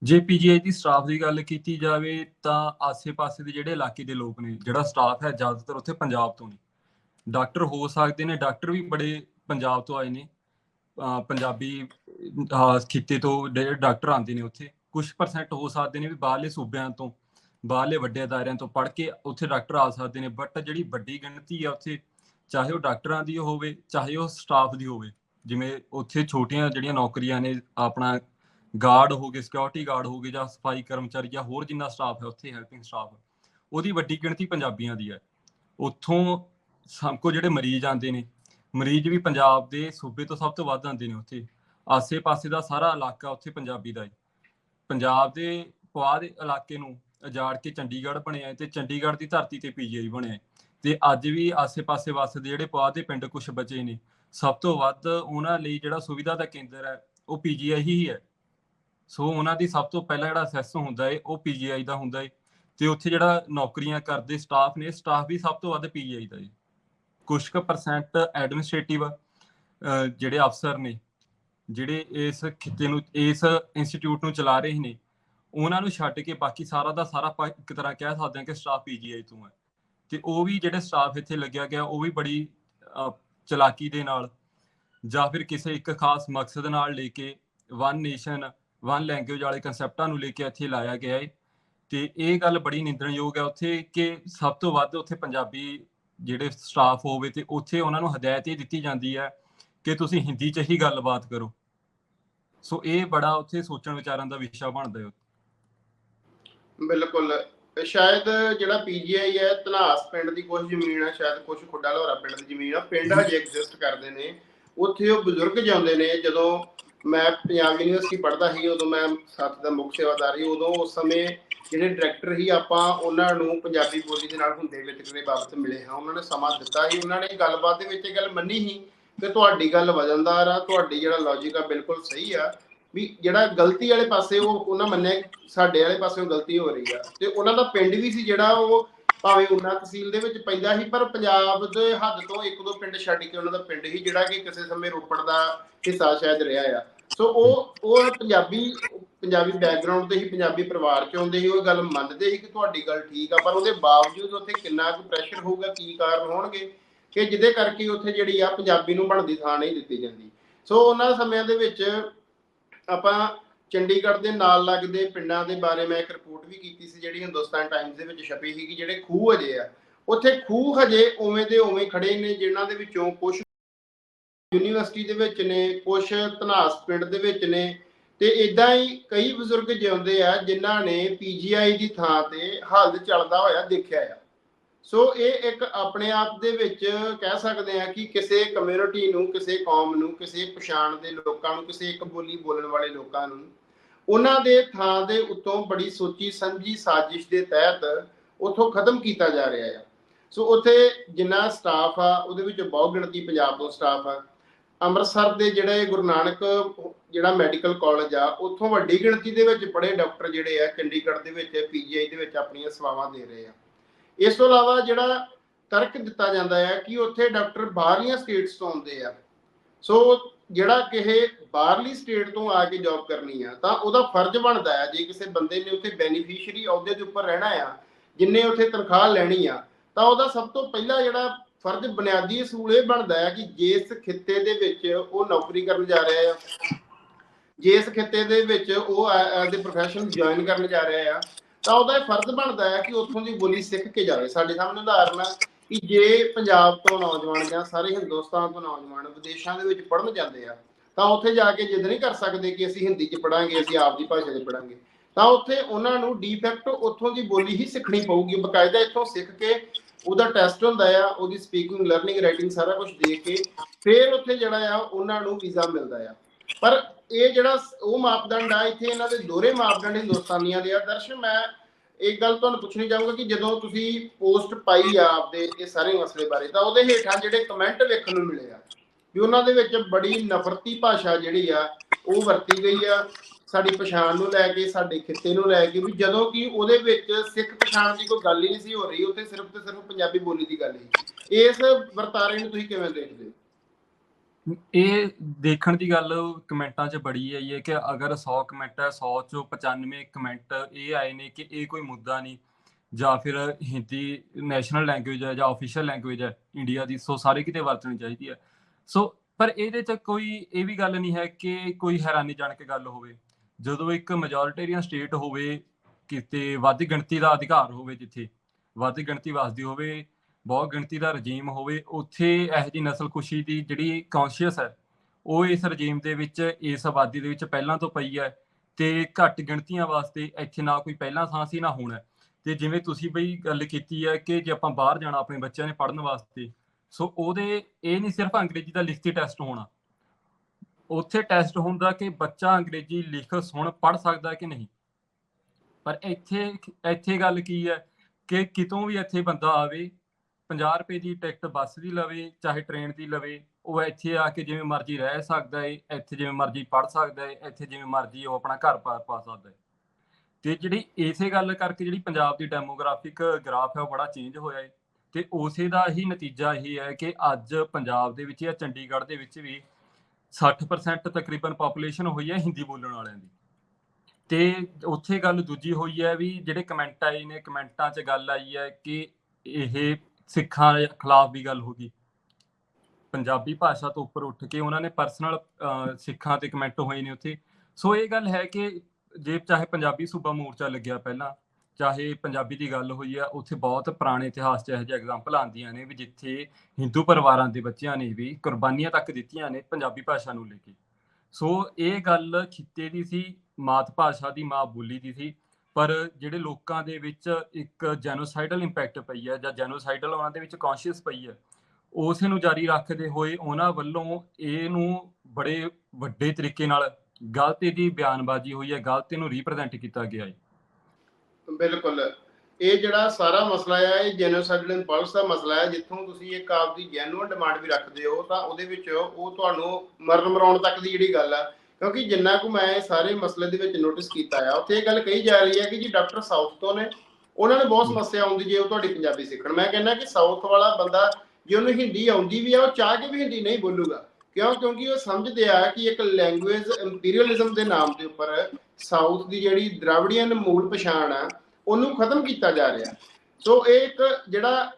ਜੇ ਪੀਜੀਆਈ ਦੀ ਸਟਾਫ ਦੀ ਗੱਲ ਕੀਤੀ ਜਾਵੇ, ਤਾਂ ਆਸੇ-ਪਾਸੇ ਦੇ ਜਿਹੜੇ ਇਲਾਕੇ ਦੇ ਲੋਕ ਨੇ, ਜਿਹੜਾ ਸਟਾਫ ਹੈ ਜ਼ਿਆਦਾਤਰ ਉੱਥੇ ਪੰਜਾਬ ਤੋਂ ਨੇ। ਡਾਕਟਰ ਹੋ ਸਕਦੇ ਨੇ, ਡਾਕਟਰ ਵੀ ਬੜੇ ਪੰਜਾਬ ਤੋਂ ਆਏ ਨੇ। ਪੰਜਾਬੀ, ਅਹ ਖਿੱਤੇ ਤੋਂ ਜਿਹੜੇ ਡਾਕਟਰ ਆਉਂਦੇ ਨੇ ਉੱਥੇ ਕੁਝ ਪਰਸੈਂਟ ਹੋ ਸਕਦੇ ਨੇ ਵੀ ਬਾਹਰਲੇ ਸੂਬਿਆਂ ਤੋਂ। ਬਾਹਰਲੇ ਵੱਡੇ ਅਦਾਰਿਆਂ ਤੋਂ ਪੜ੍ਹ ਕੇ ਉੱਥੇ ਡਾਕਟਰ ਆ ਸਕਦੇ ਨੇ ਬਟ ਜਿਹੜੀ ਵੱਡੀ ਗਿਣਤੀ ਆ ਉੱਥੇ, ਚਾਹੇ ਉਹ ਡਾਕਟਰਾਂ ਦੀ ਹੋਵੇ, ਚਾਹੇ ਉਹ ਸਟਾਫ ਦੀ ਹੋਵੇ, ਜਿਵੇਂ ਉੱਥੇ ਛੋਟੀਆਂ ਜਿਹੜੀਆਂ ਨੌਕਰੀਆਂ ਨੇ, ਆਪਣਾ ਗਾਰਡ ਹੋ ਗਏ ਸਿਕਿਉਰਿਟੀ ਗਾਰਡ ਹੋ ਗਏ, ਜਾਂ ਸਫ਼ਾਈ ਕਰਮਚਾਰੀ ਜਾਂ ਹੋਰ ਜਿੰਨਾ ਸਟਾਫ ਹੈ, ਉੱਥੇ ਹੈਲਪਿੰਗ ਸਟਾਫ ਉਹਦੀ ਵੱਡੀ ਗਿਣਤੀ ਪੰਜਾਬੀਆਂ ਦੀ ਹੈ। ਉੱਥੋਂ ਸਭ ਕੋ ਜਿਹੜੇ ਮਰੀਜ਼ ਆਉਂਦੇ ਨੇ, ਮਰੀਜ਼ ਵੀ ਪੰਜਾਬ ਦੇ ਸੂਬੇ ਤੋਂ ਸਭ ਤੋਂ ਵੱਧ ਆਉਂਦੇ ਨੇ ਉੱਥੇ। ਆਸੇ-ਪਾਸੇ ਦਾ ਸਾਰਾ ਇਲਾਕਾ ਉੱਥੇ ਪੰਜਾਬੀ ਦਾ ਹੈ ਪੰਜਾਬ ਦੇ ਪੁਆਧ ਦੇ ਇਲਾਕੇ ਨੂੰ ਉਜਾੜ ਕੇ ਚੰਡੀਗੜ੍ਹ ਬਣਿਆ ਹੈ ਤੇ ਚੰਡੀਗੜ੍ਹ ਦੀ ਧਰਤੀ ਤੇ ਪੀਜੀਆਈ ਬਣਿਆ ਹੈ ਤੇ ਅੱਜ ਵੀ ਆਸੇ-ਪਾਸੇ ਵਸਦੇ ਜਿਹੜੇ ਪੁਆਧ ਦੇ ਪਿੰਡ ਕੁਝ ਬਚੇ ਨੇ। ਸਭ ਤੋਂ ਵੱਧ ਉਹਨਾਂ ਲਈ ਜਿਹੜਾ ਸੁਵਿਧਾ ਦਾ ਕੇਂਦਰ ਹੈ, ਉਹ ਪੀਜੀਆਈ ਹੀ ਹੈ। ਸੋ ਉਹਨਾਂ ਦੀ ਸਭ ਤੋਂ ਪਹਿਲਾ ਜਿਹੜਾ ਅਸੈਸ ਹੁੰਦਾ ਹੈ ਉਹ ਪੀਜੀਆਈ ਦਾ ਹੁੰਦਾ ਏ। ਤੇ ਉੱਥੇ ਜਿਹੜਾ ਨੌਕਰੀਆਂ ਕਰਦੇ ਸਟਾਫ ਨੇ, ਸਟਾਫ ਵੀ ਸਭ ਤੋਂ ਵੱਧ ਪੀਜੀਆਈ ਦਾ ਏ। ਕੁਝ ਕੁ ਪਰਸੈਂਟ ਐਡਮਿਨਿਸਟ੍ਰੇਟਿਵ ਜਿਹੜੇ ਅਫਸਰ ਨੇ, ਜਿਹੜੇ ਇਸ ਖਿੱਤੇ ਨੂੰ, ਇਸ ਇੰਸਟੀਚਿਊਟ ਨੂੰ ਚਲਾ ਰਹੇ ਨੇ ਉਹਨਾਂ ਨੂੰ ਛੱਡ ਕੇ ਬਾਕੀ ਸਾਰਾ ਦਾ ਸਾਰਾ ਆਪਾਂ ਇੱਕ ਤਰ੍ਹਾਂ ਕਹਿ ਸਕਦੇ ਹਾਂ ਕਿ ਸਟਾਫ ਪੀਜੀਆਈ ਤੋਂ ਹੈ। ਤੇ ਉਹ ਵੀ ਜਿਹੜੇ ਸਟਾਫ ਇੱਥੇ ਲੱਗਿਆ ਗਿਆ, ਉਹ ਵੀ ਬੜੀ ਚਲਾਕੀ ਦੇ ਨਾਲ ਜਾਂ ਫਿਰ ਕਿਸੇ ਇੱਕ ਖਾਸ ਮਕਸਦ ਨਾਲ ਲੈ ਕੇ ਵਨ ਨੇਸ਼ਨ ਵਨ ਲੈਂਗੁਏਜ ਵਾਲੇ ਕਨਸੈਪਟਾਂ ਨੂੰ ਲੈ ਕੇ ਇੱਥੇ ਲਾਇਆ ਗਿਆ ਹੈ ਤੇ ਇਹ ਗੱਲ ਬੜੀ ਨਿੰਦਣਯੋਗ ਹੈ ਉੱਥੇ ਕਿ ਸਭ ਤੋਂ ਵੱਧ ਉੱਥੇ ਪੰਜਾਬੀ ਜਿਹੜੇ ਸਟਾਫ ਹੋਵੇ ਤੇ ਉੱਥੇ ਉਹਨਾਂ ਨੂੰ ਹਦਾਇਤ ਇਹ ਦਿੱਤੀ ਜਾਂਦੀ ਹੈ ਕਿ ਤੁਸੀਂ ਹਿੰਦੀ 'ਚ ਹੀ ਗੱਲਬਾਤ ਕਰੋ। ਸੋ ਇਹ ਬੜਾ ਉੱਥੇ ਸੋਚਣ ਵਿਚਾਰਨ ਦਾ ਵਿਸ਼ਾ ਬਣਦਾ ਹੈ ਬਿਲਕੁਲ। ਸ਼ਾਇਦ ਜਿਹੜਾ ਪੀਜੀਆਈ ਹੈ ਧਨਾਸ ਪਿੰਡ ਦੀ ਕੁਝ ਜ਼ਮੀਨ ਹੈ ਸ਼ਾਇਦ ਕੁਝ ਖੁੱਡਾ ਲੋਹਰਾ ਪਿੰਡ ਦੀ ਜ਼ਮੀਨ ਆ। ਪਿੰਡ ਹਜੇ ਐਗਜ਼ਿਸਟ ਕਰਦੇ ਨੇ। ਉੱਥੇ ਉਹ ਬਜ਼ੁਰਗ ਜਾਂਦੇ ਨੇ। ਜਦੋਂ ਮੈਂ ਪੰਜਾਬ ਯੂਨੀਵਰਸਿਟੀ ਪੜ੍ਹਦਾ ਸੀ ਉਦੋਂ ਮੈਂ ਸਾਥ ਦਾ ਮੁੱਖ ਸੇਵਾਦਾਰ ਸੀ ਉਦੋਂ ਉਸ ਸਮੇਂ ਜਿਹੜੇ ਡਾਇਰੈਕਟਰ ਸੀ ਆਪਾਂ ਉਹਨਾਂ ਨੂੰ ਪੰਜਾਬੀ ਬੋਲੀ ਦੇ ਨਾਲ ਹੁੰਦੇ ਵਿਤਕਰੇ ਬਾਬਤ ਮਿਲੇ ਹਾਂ। ਉਹਨਾਂ ਨੇ ਸਮਾਂ ਦਿੱਤਾ ਸੀ। ਉਹਨਾਂ ਨੇ ਗੱਲਬਾਤ ਦੇ ਵਿੱਚ ਇਹ ਗੱਲ ਮੰਨੀ ਸੀ ਕਿ ਤੁਹਾਡੀ ਗੱਲ ਵਜਨਦਾਰ ਆ ਤੁਹਾਡੀ ਜਿਹੜਾ ਲੌਜੀਕ ਆ ਬਿਲਕੁਲ ਸਹੀ ਆ। ਵੀ ਜਿਹੜਾ ਗਲਤੀ ਵਾਲੇ ਪਾਸੇ ਉਹ ਉਹਨਾਂ ਮੰਨਿਆ ਸਾਡੇ ਵਾਲੇ ਪਾਸੇ ਗਲਤੀ ਹੋ ਰਹੀ ਆ। ਤੇ ਉਹਨਾਂ ਦਾ ਪਿੰਡ ਵੀ ਸੀ ਜਿਹੜਾ ਉਹ ਭਾਵੇਂ ਉਹਨਾਂ ਤਹਿਸੀਲ ਦੇ ਵਿੱਚ ਪੈਂਦਾ ਸੀ, ਪਰ ਪੰਜਾਬ ਦੇ ਹੱਦ ਤੋਂ ਇੱਕ ਦੋ ਪਿੰਡ ਛੱਡ ਕੇ ਉਹਨਾਂ ਦਾ ਪਿੰਡ ਸੀ, ਜਿਹੜਾ ਕਿ ਕਿਸੇ ਸਮੇਂ ਰੋਪੜ ਦਾ ਹਿੱਸਾ ਸ਼ਾਇਦ ਰਿਹਾ ਆ। ਸੋ ਉਹ ਉਹ ਪੰਜਾਬੀ ਪੰਜਾਬੀ ਬੈਕਗ੍ਰਾਉਂਡ ਤੇ ਹੀ ਪੰਜਾਬੀ ਪਰਿਵਾਰ ਚ ਆਉਂਦੇ ਸੀ, ਉਹ ਗੱਲ ਮੰਨਦੇ ਸੀ ਕਿ ਤੁਹਾਡੀ ਗੱਲ ਠੀਕ ਆ, ਪਰ ਉਹਦੇ ਬਾਵਜੂਦ ਉੱਥੇ ਕਿੰਨਾ ਕੁ ਪ੍ਰੈਸ਼ਰ ਹੋਊਗਾ, ਕੀ ਕਾਰਨ ਹੋਣਗੇ, ਕਿ ਜਿਹਦੇ ਕਰਕੇ ਉੱਥੇ ਜਿਹੜੀ ਆ ਪੰਜਾਬੀ ਨੂੰ ਬਣਦੀ ਥਾਂ ਨਹੀਂ ਦਿੱਤੀ ਜਾਂਦੀ। ਸੋ ਉਹਨਾਂ ਸਮਿਆਂ ਦੇ ਵਿੱਚ ਆਪਾਂ ਚੰਡੀਗੜ੍ਹ ਦੇ ਨਾਲ ਲੱਗਦੇ ਪਿੰਡਾਂ ਦੇ ਬਾਰੇ ਮੈਂ ਇੱਕ ਰਿਪੋਰਟ ਵੀ ਕੀਤੀ ਸੀ ਜਿਹੜੀ ਹਿੰਦੁਸਤਾਨ ਟਾਈਮਜ਼ ਦੇ ਵਿੱਚ ਛਪੀ ਸੀ ਜਿਹੜੇ ਖੂਹ ਹਜੇ ਆ। ਉੱਥੇ ਖੂਹ ਹਜੇ ਉਵੇਂ ਦੇ ਉਵੇਂ ਖੜੇ ਨੇ, ਜਿਨ੍ਹਾਂ ਦੇ ਵਿੱਚੋਂ ਕੁਝ ਯੂਨੀਵਰਸਿਟੀ ਦੇ ਵਿੱਚ ਨੇ ਕੁਝ ਧਨਾਸ ਪਿੰਡ ਦੇ ਵਿੱਚ ਨੇ। ਤੇ ਇਦਾਂ ਹੀ ਕਈ ਬਜ਼ੁਰਗ ਜਿਉਂਦੇ ਆ, ਜਿਨ੍ਹਾਂ ਨੇ ਪੀਜੀਆਈ ਦੀ ਥਾਂ ਤੇ ਹੱਲ ਚੱਲਦਾ ਹੋਇਆ ਦੇਖਿਆ ਆ। ਸੋ ਇਹ ਇੱਕ ਆਪਣੇ ਆਪ ਦੇ ਵਿੱਚ ਕਹਿ ਸਕਦੇ ਆ ਕਿ ਕਿਸੇ ਕਮਿਊਨਿਟੀ ਨੂੰ, ਕਿਸੇ ਕੌਮ ਨੂੰ, ਕਿਸੇ ਪਛਾਣ ਦੇ ਲੋਕਾਂ ਨੂੰ, ਕਿਸੇ ਇੱਕ ਬੋਲੀ ਬੋਲਣ ਵਾਲੇ ਲੋਕਾਂ ਨੂੰ ਉਹਨਾਂ ਦੇ ਥਾਂ ਦੇ ਉੱਤੋਂ ਬੜੀ ਸੋਚੀ ਸਮਝੀ ਸਾਜ਼ਿਸ਼ ਦੇ ਤਹਿਤ ਉਥੋਂ ਖਤਮ ਕੀਤਾ ਜਾ ਰਿਹਾ ਆ। ਸੋ ਉੱਥੇ ਜਿੰਨਾ ਸਟਾਫ ਆ, ਉਹਦੇ ਵਿੱਚ ਬਹੁਤ ਗਿਣਤੀ ਪੰਜਾਬ ਤੋਂ ਸਟਾਫ ਆ। ਅੰਮ੍ਰਿਤਸਰ ਦੇ ਜਿਹੜੇ ਗੁਰੂ ਨਾਨਕ ਜਿਹੜਾ ਮੈਡੀਕਲ ਕਾਲਜ ਆ, ਉੱਥੋਂ ਵੱਡੀ ਗਿਣਤੀ ਦੇ ਵਿੱਚ ਪੜ੍ਹੇ ਡਾਕਟਰ ਜਿਹੜੇ ਆ, ਚੰਡੀਗੜ੍ਹ ਦੇ ਵਿੱਚ ਪੀਜੀਆਈ ਦੇ ਵਿੱਚ ਆਪਣੀਆਂ ਸੇਵਾਵਾਂ ਦੇ ਰਹੇ ਆ। ਇਸ ਤੋਂ ਇਲਾਵਾ ਜਿਹੜਾ ਤਰਕ ਦਿੱਤਾ ਜਾਂਦਾ ਹੈ ਕਿ ਉੱਥੇ ਡਾਕਟਰ ਬਾਹਰਲੀਆਂ ਸਟੇਟਸ ਤੋਂ ਆਉਂਦੇ ਆ। ਸੋ ਜਿਹੜਾ ਕਿਸੇ ਬਾਹਰਲੀ ਸਟੇਟ ਤੋਂ ਆ ਕੇ ਜੌਬ ਕਰਨੀ ਆ, ਤਾਂ ਉਹਦਾ ਫਰਜ਼ ਬਣਦਾ ਹੈ, ਜੇ ਕਿਸੇ ਬੰਦੇ ਨੇ ਉੱਥੇ ਬੈਨੀਫੀਸ਼ੀਅਰੀ ਅਹੁਦੇ ਦੇ ਉੱਪਰ ਰਹਿਣਾ ਆ, ਜਿੰਨੇ ਉੱਥੇ ਤਨਖਾਹ ਲੈਣੀ ਆ, ਤਾਂ ਉਹਦਾ ਸਭ ਤੋਂ ਪਹਿਲਾ ਜਿਹੜਾ ਫਰਜ਼ ਬੁਨਿਆਦੀ ਅਸੂਲ ਇਹ ਬਣਦਾ ਹੈ ਕਿ ਜਿਸ ਖਿੱਤੇ ਦੇ ਵਿੱਚ ਉਹ ਨੌਕਰੀ ਕਰਨ ਜਾ ਰਿਹਾ ਆ, ਜਿਸ ਖਿੱਤੇ ਦੇ ਵਿੱਚ ਉਹ ਐਜ਼ ਅ ਪ੍ਰੋਫੈਸ਼ਨ ਜੁਆਇਨ ਕਰਨ ਜਾ ਰਿਹਾ ਆ ਤਾਂ ਉਹਦਾ ਇਹ ਫਰਜ਼ ਬਣਦਾ ਹੈ ਕਿ ਉੱਥੋਂ ਦੀ ਬੋਲੀ ਸਿੱਖ ਕੇ ਜਾਵੇ। ਸਾਡੇ ਸਾਹਮਣੇ ਉਦਾਹਰਨ ਹੈ ਕਿ ਜੇ ਪੰਜਾਬ ਤੋਂ ਨੌਜਵਾਨ ਜਾਂ ਸਾਰੇ ਹਿੰਦੁਸਤਾਨ ਤੋਂ ਨੌਜਵਾਨ ਵਿਦੇਸ਼ਾਂ ਦੇ ਵਿੱਚ ਪੜ੍ਹਨ ਜਾਂਦੇ ਆ, ਤਾਂ ਉੱਥੇ ਜਾ ਕੇ ਜਿੱਦ ਨਹੀਂ ਕਰ ਸਕਦੇ ਕਿ ਅਸੀਂ ਹਿੰਦੀ 'ਚ ਪੜਾਂਗੇ ਅਸੀਂ ਆਪਦੀ ਭਾਸ਼ਾ 'ਚ ਪੜਾਂਗੇ ਤਾਂ ਉੱਥੇ ਉਹਨਾਂ ਨੂੰ ਡੀਫੈਕਟ ਉੱਥੋਂ ਦੀ ਬੋਲੀ ਹੀ ਸਿੱਖਣੀ ਪਊਗੀ। ਬਕਾਇਦਾ ਇੱਥੋਂ ਸਿੱਖ ਕੇ ਉਹਦਾ ਟੈਸਟ ਹੁੰਦਾ ਆ, ਉਹਦੀ ਸਪੀਕਿੰਗ ਲਰਨਿੰਗ ਰਾਈਟਿੰਗ ਸਾਰਾ ਕੁਝ ਦੇ ਕੇ ਫਿਰ ਉੱਥੇ ਜਿਹੜਾ ਆ, ਉਹਨਾਂ ਨੂੰ ਵੀਜ਼ਾ ਮਿਲਦਾ ਆ। ਪਰ ਇਹ ਜਿਹੜਾ ਉਹ ਮਾਪਦੰਡ ਆ, ਇੱਥੇ ਇਹਨਾਂ ਦੇ ਦੋਹਰੇ ਮਾਪਦੰਡ ਹਿੰਦੁਸਤਾਨੀਆਂ ਦੇ ਆ। ਦਰਸ਼ਨ, ਮੈਂ ਇੱਕ ਗੱਲ ਤੁਹਾਨੂੰ ਪੁੱਛਣੀ ਚਾਹੂੰਗਾ ਕਿ ਜਦੋਂ ਤੁਸੀਂ ਪੋਸਟ ਪਾਈ ਆ ਆਪਦੇ ਇਹ ਸਾਰੇ ਮਸਲੇ ਬਾਰੇ, ਤਾਂ ਉਹਦੇ ਹੇਠਾਂ ਜਿਹੜੇ ਕਮੈਂਟ ਵੇਖਣ ਨੂੰ ਮਿਲੇ ਆ, ਵੀ ਉਹਨਾਂ ਦੇ ਵਿੱਚ ਬੜੀ ਨਫ਼ਰਤੀ ਭਾਸ਼ਾ ਜਿਹੜੀ ਆ, ਉਹ ਵਰਤੀ ਗਈ ਆ, ਸਾਡੀ ਪਛਾਣ ਨੂੰ ਲੈ ਕੇ, ਸਾਡੇ ਖਿੱਤੇ ਨੂੰ ਲੈ ਕੇ, ਵੀ ਜਦੋਂ ਕਿ ਉਹਦੇ ਵਿੱਚ ਸਿੱਖ ਪਛਾਣ ਦੀ ਕੋਈ ਗੱਲ ਹੀ ਨਹੀਂ ਸੀ ਹੋ ਰਹੀ, ਉੱਥੇ ਸਿਰਫ ਤੇ ਸਿਰਫ ਪੰਜਾਬੀ ਬੋਲੀ ਦੀ ਗੱਲ ਸੀ ਇਸ ਵਰਤਾਰੇ ਨੂੰ ਤੁਸੀਂ ਕਿਵੇਂ ਦੇਖਦੇ ਹੋ? ਇਹ ਦੇਖਣ ਦੀ ਗੱਲ ਕਮੈਂਟਾਂ 'ਚ ਬੜੀ ਆਈ ਹੈ ਕਿ ਅਗਰ 100 ਕਮੈਂਟ ਹੈ 100 ਚੋਂ 95 ਕਮੈਂਟ ਇਹ ਆਏ ਨੇ ਕਿ ਇਹ ਕੋਈ ਮੁੱਦਾ ਨਹੀਂ ਜਾਂ ਫਿਰ ਹਿੰਦੀ ਨੈਸ਼ਨਲ ਲੈਂਗੁਏਜ ਹੈ ਜਾਂ ਆਫੀਸ਼ੀਅਲ ਲੈਂਗੁਏਜ ਹੈ ਇੰਡੀਆ ਦੀ, ਸੋ ਸਾਰੇ ਕਿਤੇ ਵਰਤਣੀ ਚਾਹੀਦੀ ਹੈ। ਸੋ ਪਰ ਇਹਦੇ 'ਚ ਕੋਈ ਇਹ ਵੀ ਗੱਲ ਨਹੀਂ ਹੈ ਕਿ ਕੋਈ ਹੈਰਾਨੀਜਨਕ ਗੱਲ ਹੋਵੇ। ਜਦੋਂ ਇੱਕ ਮੈਜੋਰਿਟੇਰੀਅਨ ਸਟੇਟ ਹੋਵੇ, ਕਿਤੇ ਵੱਧ ਗਿਣਤੀ ਦਾ ਅਧਿਕਾਰ ਹੋਵੇ ਜਿੱਥੇ, ਵੱਧ ਗਿਣਤੀ ਵਸਦੀ ਹੋਵੇ ਬਹੁਤ ਗਿਣਤੀ ਦਾ ਰਜੀਮ ਹੋਵੇ, ਉੱਥੇ ਇਹੋ ਜਿਹੀ ਨਸਲਕੁਸ਼ੀ ਦੀ ਜਿਹੜੀ ਕੌਨਸ਼ੀਅਸ ਹੈ, ਉਹ ਇਸ ਰਜੀਮ ਦੇ ਵਿੱਚ, ਇਸ ਆਬਾਦੀ ਦੇ ਵਿੱਚ ਪਹਿਲਾਂ ਤੋਂ ਪਈ ਹੈ ਤੇ ਘੱਟ ਗਿਣਤੀਆਂ ਵਾਸਤੇ ਇੱਥੇ ਨਾ ਕੋਈ ਪਹਿਲਾਂ ਥਾਂ ਸੀ, ਨਾ ਹੁਣ ਹੈ। ਤੇ ਜਿਵੇਂ ਤੁਸੀਂ ਬਈ ਗੱਲ ਕੀਤੀ ਹੈ ਕਿ ਜੇ ਆਪਾਂ ਬਾਹਰ ਜਾਣਾ ਆਪਣੇ ਬੱਚਿਆਂ ਨੇ ਪੜ੍ਹਨ ਵਾਸਤੇ, ਸੋ ਉਹਦੇ, ਇਹ ਨਹੀਂ ਸਿਰਫ ਅੰਗਰੇਜ਼ੀ ਦਾ ਲਿਖਤੀ ਟੈਸਟ ਹੋਣਾ। ਉੱਥੇ ਟੈਸਟ ਹੁੰਦਾ ਕਿ ਬੱਚਾ ਅੰਗਰੇਜ਼ੀ ਲਿਖ, ਸੁਣ, ਪੜ੍ਹ ਸਕਦਾ ਕਿ ਨਹੀਂ। ਪਰ ਇੱਥੇ ਇੱਥੇ ਗੱਲ ਕੀ ਹੈ ਕਿ ਕਿਤੋਂ ਵੀ ਇੱਥੇ ਬੰਦਾ ਆਵੇ 50 ਰੁਪਏ ਦੀ ਟਿਕਟ ਬੱਸ ਦੀ ਲਵੇ, ਚਾਹੇ ਟ੍ਰੇਨ ਦੀ ਲਵੇ, ਉਹ ਇੱਥੇ ਆ ਕੇ ਜਿਵੇਂ ਮਰਜ਼ੀ ਰਹਿ ਸਕਦਾ ਹੈ ਇੱਥੇ ਜਿਵੇਂ ਮਰਜ਼ੀ ਪੜ੍ਹ ਸਕਦਾ ਹੈ ਇੱਥੇ ਜਿਵੇਂ ਮਰਜ਼ੀ ਉਹ ਆਪਣਾ ਘਰ ਪਾ ਪਾ ਸਕਦਾ ਹੈ ਤੇ ਜਿਹੜੀ ਇਸੇ ਗੱਲ ਕਰਕੇ ਜਿਹੜੀ ਪੰਜਾਬ ਦੀ ਡੈਮੋਗ੍ਰਾਫਿਕ ਗ੍ਰਾਫ ਹੈ, ਉਹ ਬੜਾ ਚੇਂਜ ਹੋਇਆ ਹੈ ਤੇ ਉਸੇ ਦਾ ਹੀ ਨਤੀਜਾ ਇਹ ਹੈ ਕਿ ਅੱਜ ਪੰਜਾਬ ਦੇ ਵਿੱਚ ਜਾਂ ਚੰਡੀਗੜ੍ਹ ਦੇ ਵਿੱਚ ਵੀ 60% ਤਕਰੀਬਨ ਪੋਪੂਲੇਸ਼ਨ ਹੋਈ ਹੈ ਹਿੰਦੀ ਬੋਲਣ ਵਾਲਿਆਂ ਦੀ। ਤੇ ਉੱਥੇ ਗੱਲ ਦੂਜੀ ਹੋਈ ਹੈ ਵੀ ਜਿਹੜੇ ਕਮੈਂਟ ਆਏ ਨੇ ਕਮੈਂਟਾਂ 'ਚ ਗੱਲ ਆਈ ਹੈ ਕਿ ਇਹ ਸਿੱਖਾਂ ਦੇ ਖਿਲਾਫ ਵੀ ਗੱਲ ਹੋ ਗਈ। ਪੰਜਾਬੀ ਭਾਸ਼ਾ ਤੋਂ ਉੱਪਰ ਉੱਠ ਕੇ ਉਹਨਾਂ ਨੇ ਪਰਸਨਲ ਸਿੱਖਾਂ ਤੇ ਕਮੈਂਟ ਹੋਏ ਨੇ ਉੱਥੇ। ਸੋ ਇਹ ਗੱਲ ਹੈ ਕਿ ਜੇ ਚਾਹੇ ਪੰਜਾਬੀ ਸੂਬਾ ਮੋਰਚਾ ਲੱਗਿਆ ਪਹਿਲਾਂ, ਚਾਹੇ ਪੰਜਾਬੀ ਦੀ ਗੱਲ ਹੋਈ ਆ, ਉੱਥੇ ਬਹੁਤ ਪੁਰਾਣੇ ਇਤਿਹਾਸ 'ਚ ਇਹੋ ਜਿਹੇ ਐਗਜ਼ਾਮਪਲ ਆਉਂਦੀਆਂ ਨੇ ਵੀ ਜਿੱਥੇ ਹਿੰਦੂ ਪਰਿਵਾਰਾਂ ਦੇ ਬੱਚਿਆਂ ਨੇ ਵੀ ਕੁਰਬਾਨੀਆਂ ਤੱਕ ਦਿੱਤੀਆਂ ਨੇ ਪੰਜਾਬੀ ਭਾਸ਼ਾ ਨੂੰ ਲੈ ਕੇ। ਸੋ ਇਹ ਗੱਲ ਖਿੱਤੇ ਦੀ ਸੀ, ਮਾਤ ਭਾਸ਼ਾ ਦੀ, ਮਾਂ ਬੋਲੀ ਦੀ ਸੀ। ਪਰ ਜਿਹੜੇ ਲੋਕਾਂ ਦੇ ਵਿੱਚ ਇੱਕ ਜੈਨੋਸਾਈਡਲ ਇੰਪੈਕਟ ਪਈ ਹੈ ਜਾਂ ਜੈਨੋਸਾਈਡਲ ਉਹਨਾਂ ਦੇ ਵਿੱਚ ਕੌਨਸ਼ੀਅਸ ਪਈ ਹੈ, ਉਸੇ ਨੂੰ ਜਾਰੀ ਰੱਖਦੇ ਹੋਏ ਉਹਨਾਂ ਵੱਲੋਂ ਇਹਨੂੰ ਬੜੇ ਵੱਡੇ ਤਰੀਕੇ ਨਾਲ ਗਲਤੀ ਦੀ ਬਿਆਨਬਾਜ਼ੀ ਹੋਈ ਹੈ, ਗਲਤੀ ਨੂੰ ਰਿਪਰੈਜ਼ੈਂਟ ਕੀਤਾ ਗਿਆ ਹੈ। ਬਿਲਕੁਲ, ਇਹ ਜਿਹੜਾ ਸਾਰਾ ਮਸਲਾ ਹੈ ਇਹ ਜੈਨੋਸਾਈਡਲ ਇੰਪਲਸ ਦਾ ਮਸਲਾ ਹੈ ਜਿੱਥੋਂ ਤੁਸੀਂ ਇੱਕ ਆਪ ਦੀ ਜੈਨੂਅਨ ਡਿਮਾਂਡ ਵੀ ਰੱਖਦੇ ਹੋ, ਤਾਂ ਉਹਦੇ ਵਿੱਚ ਉਹ ਤੁਹਾਨੂੰ ਮਰਨ ਮਰਾਉਣ ਤੱਕ ਦੀ ਜਿਹੜੀ ਗੱਲ ਆ ਕਿਉਂਕਿ ਜਿੰਨਾ ਕੁ ਮੈਂ ਸਾਰੇ ਮਸਲੇ ਦੇ ਵਿੱਚ ਨੋਟਿਸ ਕੀਤਾ ਆ ਉੱਥੇ ਇਹ ਗੱਲ ਕਹੀ ਜਾ ਰਹੀ ਹੈ ਕਿ ਜੀ ਡਾਕਟਰ ਸਾਊਥ ਤੋਂ ਨੇ ਉਹਨਾਂ ਨੇ ਬਹੁਤ ਸਮੱਸਿਆ ਆਉਂਦੀ ਜੇ ਉਹ ਤੁਹਾਡੀ ਪੰਜਾਬੀ ਸਿੱਖਣ। ਮੈਂ ਕਹਿੰਦਾ ਕਿ ਸਾਊਥ ਵਾਲਾ ਬੰਦਾ ਜੇ ਉਹਨੂੰ ਹਿੰਦੀ ਆਉਂਦੀ ਵੀ ਆ ਉਹ ਚਾਹ ਕੇ ਵੀ ਹਿੰਦੀ ਨਹੀਂ ਬੋਲੂਗਾ। ਕਿਉਂ? ਕਿਉਂਕਿ ਉਹ ਸਮਝਦੇ ਆ ਕਿ ਇੱਕ ਲੈਂਗੁਏਜ ਇੰਪੀਰੀਅਲਿਜ਼ਮ ਦੇ ਨਾਮ ਦੇ ਉੱਪਰ ਸਾਊਥ ਦੀ ਜਿਹੜੀ ਦ੍ਰਾਵੜੀਅਨ ਮੂਲ ਪਛਾਣ ਆ ਉਹਨੂੰ ਖਤਮ ਕੀਤਾ ਜਾ ਰਿਹਾ। ਸੋ ਇਹ ਇੱਕ ਜਿਹੜਾ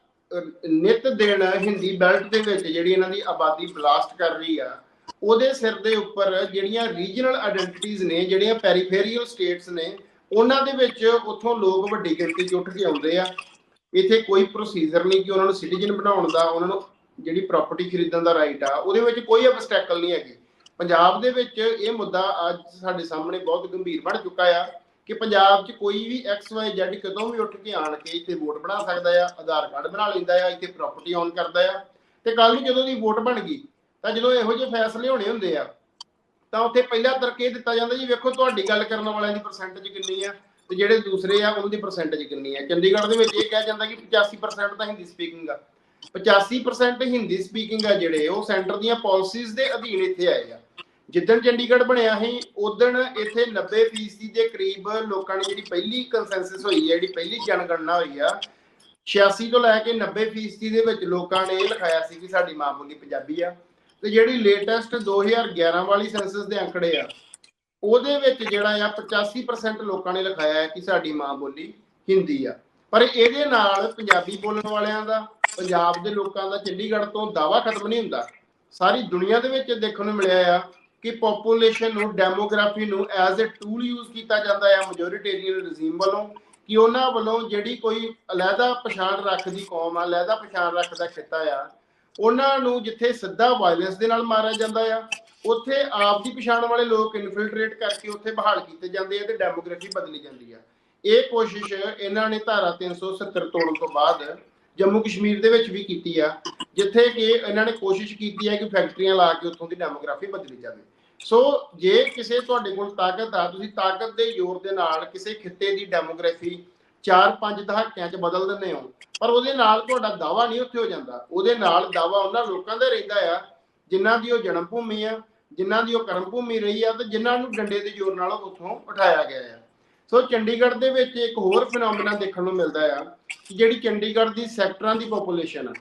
ਨਿਤ ਦਿਨ ਹਿੰਦੀ ਬੈਲਟ ਦੇ ਵਿੱਚ ਜਿਹੜੀ ਇਹਨਾਂ ਦੀ ਆਬਾਦੀ ਬਲਾਸਟ ਕਰ ਰਹੀ ਆ ਉਹਦੇ ਸਿਰ ਦੇ ਉੱਪਰ ਜਿਹੜੀਆਂ ਰੀਜਨਲ ਆਇਡੈਂਟੀਟੀਆਂ ਨੇ, ਜਿਹੜੀਆਂ ਪੈਰੀਫੇਰੀਅਲ ਸਟੇਟਸ ਨੇ, ਉਹਨਾਂ ਦੇ ਵਿੱਚ ਉੱਥੋਂ ਲੋਕ ਵੱਡੀ ਗਿਣਤੀ 'ਚ ਉੱਠ ਕੇ ਆਉਂਦੇ ਆ। ਇੱਥੇ ਕੋਈ ਪ੍ਰੋਸੀਜਰ ਨਹੀਂ ਕਿ ਉਹਨਾਂ ਨੂੰ ਸਿਟੀਜ਼ਨ ਬਣਾਉਣ ਦਾ, ਉਹਨਾਂ ਨੂੰ ਜਿਹੜੀ ਪ੍ਰਾਪਰਟੀ ਖਰੀਦਣ ਦਾ ਰਾਈਟ ਆ, ਉਹਦੇ ਵਿੱਚ ਕੋਈ ਅਬਸਟੈਕਲ ਨਹੀਂ ਹੈਗੀ। ਪੰਜਾਬ ਦੇ ਵਿੱਚ ਇਹ ਮੁੱਦਾ ਅੱਜ ਸਾਡੇ ਸਾਹਮਣੇ ਬਹੁਤ ਗੰਭੀਰ ਬਣ ਚੁੱਕਾ ਆ ਕਿ ਪੰਜਾਬ 'ਚ ਕੋਈ ਵੀ ਐਕਸ ਵਾਈ ਜ਼ੈਡ ਕਦੋਂ ਵੀ ਉੱਠ ਕੇ ਆਣ ਕੇ ਇੱਥੇ ਵੋਟ ਬਣਾ ਸਕਦਾ ਆ, ਆਧਾਰ ਕਾਰਡ ਬਣਾ ਲੈਂਦਾ ਆ, ਇੱਥੇ ਪ੍ਰਾਪਰਟੀ ਔਨ ਕਰਦਾ ਆ। ਤੇ ਕੱਲ ਨੂੰ ਜਦੋਂ ਦੀ ਵੋਟ ਬਣ ਗਈ ਤਾਂ ਜਦੋਂ ਇਹੋ ਜਿਹੇ ਫੈਸਲੇ ਹੋਣੇ ਹੁੰਦੇ ਆ, ਤਾਂ ਉੱਥੇ ਪਹਿਲਾ ਤਰਕ ਇਹ ਦਿੱਤਾ ਜਾਂਦਾ ਜੀ, ਵੇਖੋ ਤੁਹਾਡੀ ਗੱਲ ਕਰਨ ਵਾਲਿਆਂ ਦੀ ਪਰਸੈਂਟੇਜ ਕਿੰਨੀ ਆ ਤੇ ਜਿਹੜੇ ਦੂਸਰੇ ਆ, ਉਹਨਾਂ ਦੀ ਪਰਸੈਂਟੇਜ ਕਿੰਨੀ ਆ। ਚੰਡੀਗੜ੍ਹ ਦੇ ਵਿੱਚ ਇਹ ਕਿਹਾ ਜਾਂਦਾ ਕਿ 85% ਤਾਂ ਹਿੰਦੀ ਸਪੀਕਿੰਗ ਆ। 85% ਹਿੰਦੀ ਸਪੀਕਿੰਗ ਆ ਜਿਹੜੇ, ਉਹ ਸੈਂਟਰ ਦੀਆਂ ਪਾਲਿਸੀਜ਼ ਦੇ ਅਧੀਨ ਇੱਥੇ ਆਏ ਆ। ਜਿੱਦਣ ਚੰਡੀਗੜ੍ਹ ਬਣਿਆ ਸੀ ਉਦਣ ਇੱਥੇ 90% ਦੇ ਕਰੀਬ ਲੋਕਾਂ ਨੇ ਜਿਹੜੀ ਪਹਿਲੀ ਕੰਸੈਂਸਸ ਹੋਈ ਹੈ ਜਿਹੜੀ ਪਹਿਲੀ ਜਨਗਣਨਾ ਹੋਈ ਆ 86 ਤੋਂ ਲੈ ਕੇ 90% ਦੇ ਵਿੱਚ ਲੋਕਾਂ ਨੇ ਇਹ ਲਿਖਾਇਆ ਸੀ ਕਿ ਸਾਡੀ ਮਾਂ ਬੋਲੀ ਪੰਜਾਬੀ ਆ। ਤੇ ਜਿਹੜੀ ਲੇਟੈਸਟ 2011 ਵਾਲੀ ਸੈਂਸਸ ਦੇ ਅੰਕੜੇ ਆ, ਉਹਦੇ ਵਿੱਚ ਜਿਹੜਾ ਆ 85% ਲੋਕਾਂ ਨੇ ਲਿਖਾਇਆ ਹੈ ਕਿ ਸਾਡੀ ਮਾਂ ਬੋਲੀ ਹਿੰਦੀ ਆ। ਪਰ ਇਹਦੇ ਨਾਲ ਪੰਜਾਬੀ ਬੋਲਣ ਵਾਲਿਆਂ ਦਾ, ਪੰਜਾਬ ਦੇ ਲੋਕਾਂ ਦਾ ਚੰਡੀਗੜ੍ਹ ਤੋਂ ਦਾਵਾ ਖਤਮ ਨਹੀਂ ਹੁੰਦਾ। ਸਾਰੀ ਦੁਨੀਆ ਦੇ ਵਿੱਚ ਦੇਖਣ ਨੂੰ ਮਿਲਿਆ ਆ ਕਿ ਪੋਪੂਲੇਸ਼ਨ ਨੂੰ ਡੈਮੋਗ੍ਰਾਫੀ ਨੂੰ ਐਜ਼ ਅ ਟੂਲ ਯੂਜ਼ ਕੀਤਾ ਜਾਂਦਾ ਹੈ ਮੈਜੋਰਿਟੇਰੀਅਨ ਰਜੀਮ ਵੱਲੋਂ, ਕਿ ਉਹਨਾਂ ਵੱਲੋਂ ਜਿਹੜੀ ਕੋਈ ਅਲੱਗਾ ਪਛਾਣ ਰੱਖਦੀ ਕੌਮ ਆ ਅਲੱਗਾ ਪਛਾਣ ਰੱਖਦਾ ਖਿੱਤਾ ਆ ਉਹਨਾਂ ਨੂੰ ਜਿੱਥੇ ਸਿੱਧਾ ਵਾਇਲੈਂਸ ਦੇ ਨਾਲ ਮਾਰਿਆ ਜਾਂਦਾ ਆ, ਉੱਥੇ ਆਪ ਦੀ ਪਛਾਣ ਵਾਲੇ ਲੋਕ ਇਨਫਿਲਟਰੇਟ ਕਰਕੇ ਉੱਥੇ ਬਹਾਲ ਕੀਤੇ ਜਾਂਦੇ ਆ ਤੇ ਡੈਮੋਗ੍ਰਾਫੀ ਬਦਲੀ ਜਾਂਦੀ ਆ। ਇਹ ਕੋਸ਼ਿਸ਼ ਇਹਨਾਂ ਨੇ ਧਾਰਾ 370 ਤੋੜਨ ਤੋਂ ਬਾਅਦ ਜੰਮੂ ਕਸ਼ਮੀਰ ਦੇ ਵਿੱਚ ਵੀ ਕੀਤੀ ਆ, ਜਿੱਥੇ ਕਿ ਇਹਨਾਂ ਨੇ ਕੋਸ਼ਿਸ਼ ਕੀਤੀ ਹੈ ਕਿ ਫੈਕਟਰੀਆਂ ਲਾ ਕੇ ਉੱਥੋਂ ਦੀ ਡੈਮੋਗ੍ਰਾਫੀ ਬਦਲੀ ਜਾਵੇ। ਸੋ ਜੇ ਕਿਸੇ ਤੁਹਾਡੇ ਕੋਲ ਤਾਕਤ ਆ, ਤੁਸੀਂ ਤਾਕਤ ਦੇ ਜ਼ੋਰ ਦੇ ਨਾਲ ਕਿਸੇ ਖਿੱਤੇ ਦੀ ਡੈਮੋਗ੍ਰਾਫੀ 4-5 ਦਹਾਕਿਆਂ 'ਚ ਬਦਲ ਦਿੰਦੇ ਹੋ ਪਰ ਉਹਦੇ ਨਾਲ ਤੁਹਾਡਾ ਦਾਵਾ ਨਹੀਂ ਉੱਥੇ ਹੋ ਜਾਂਦਾ। ਉਹਦੇ ਨਾਲ ਦਾਵਾ ਉਹਨਾਂ ਲੋਕਾਂ ਦਾ ਰਹਿੰਦਾ ਆ, ਜਿਨ੍ਹਾਂ ਦੀ ਉਹ ਜਨਮ ਭੂਮੀ ਆ, ਜਿਨ੍ਹਾਂ ਦੀ ਉਹ ਕਰਮ ਭੂਮੀ ਰਹੀ ਆ ਤੇ ਜਿਨ੍ਹਾਂ ਨੂੰ ਡੰਡੇ ਦੇ ਜ਼ੋਰ ਨਾਲ ਉੱਥੋਂ ਉਠਾਇਆ ਗਿਆ ਆ। ਸੋ ਚੰਡੀਗੜ੍ਹ ਦੇ ਵਿੱਚ ਇੱਕ ਹੋਰ ਫਿਨੋਮੀਨਾ ਦੇਖਣ ਨੂੰ ਮਿਲਦਾ ਆ, ਕਿ ਜਿਹੜੀ ਚੰਡੀਗੜ੍ਹ ਦੀ ਸੈਕਟਰਾਂ ਦੀ ਪੋਪੂਲੇਸ਼ਨ ਆ,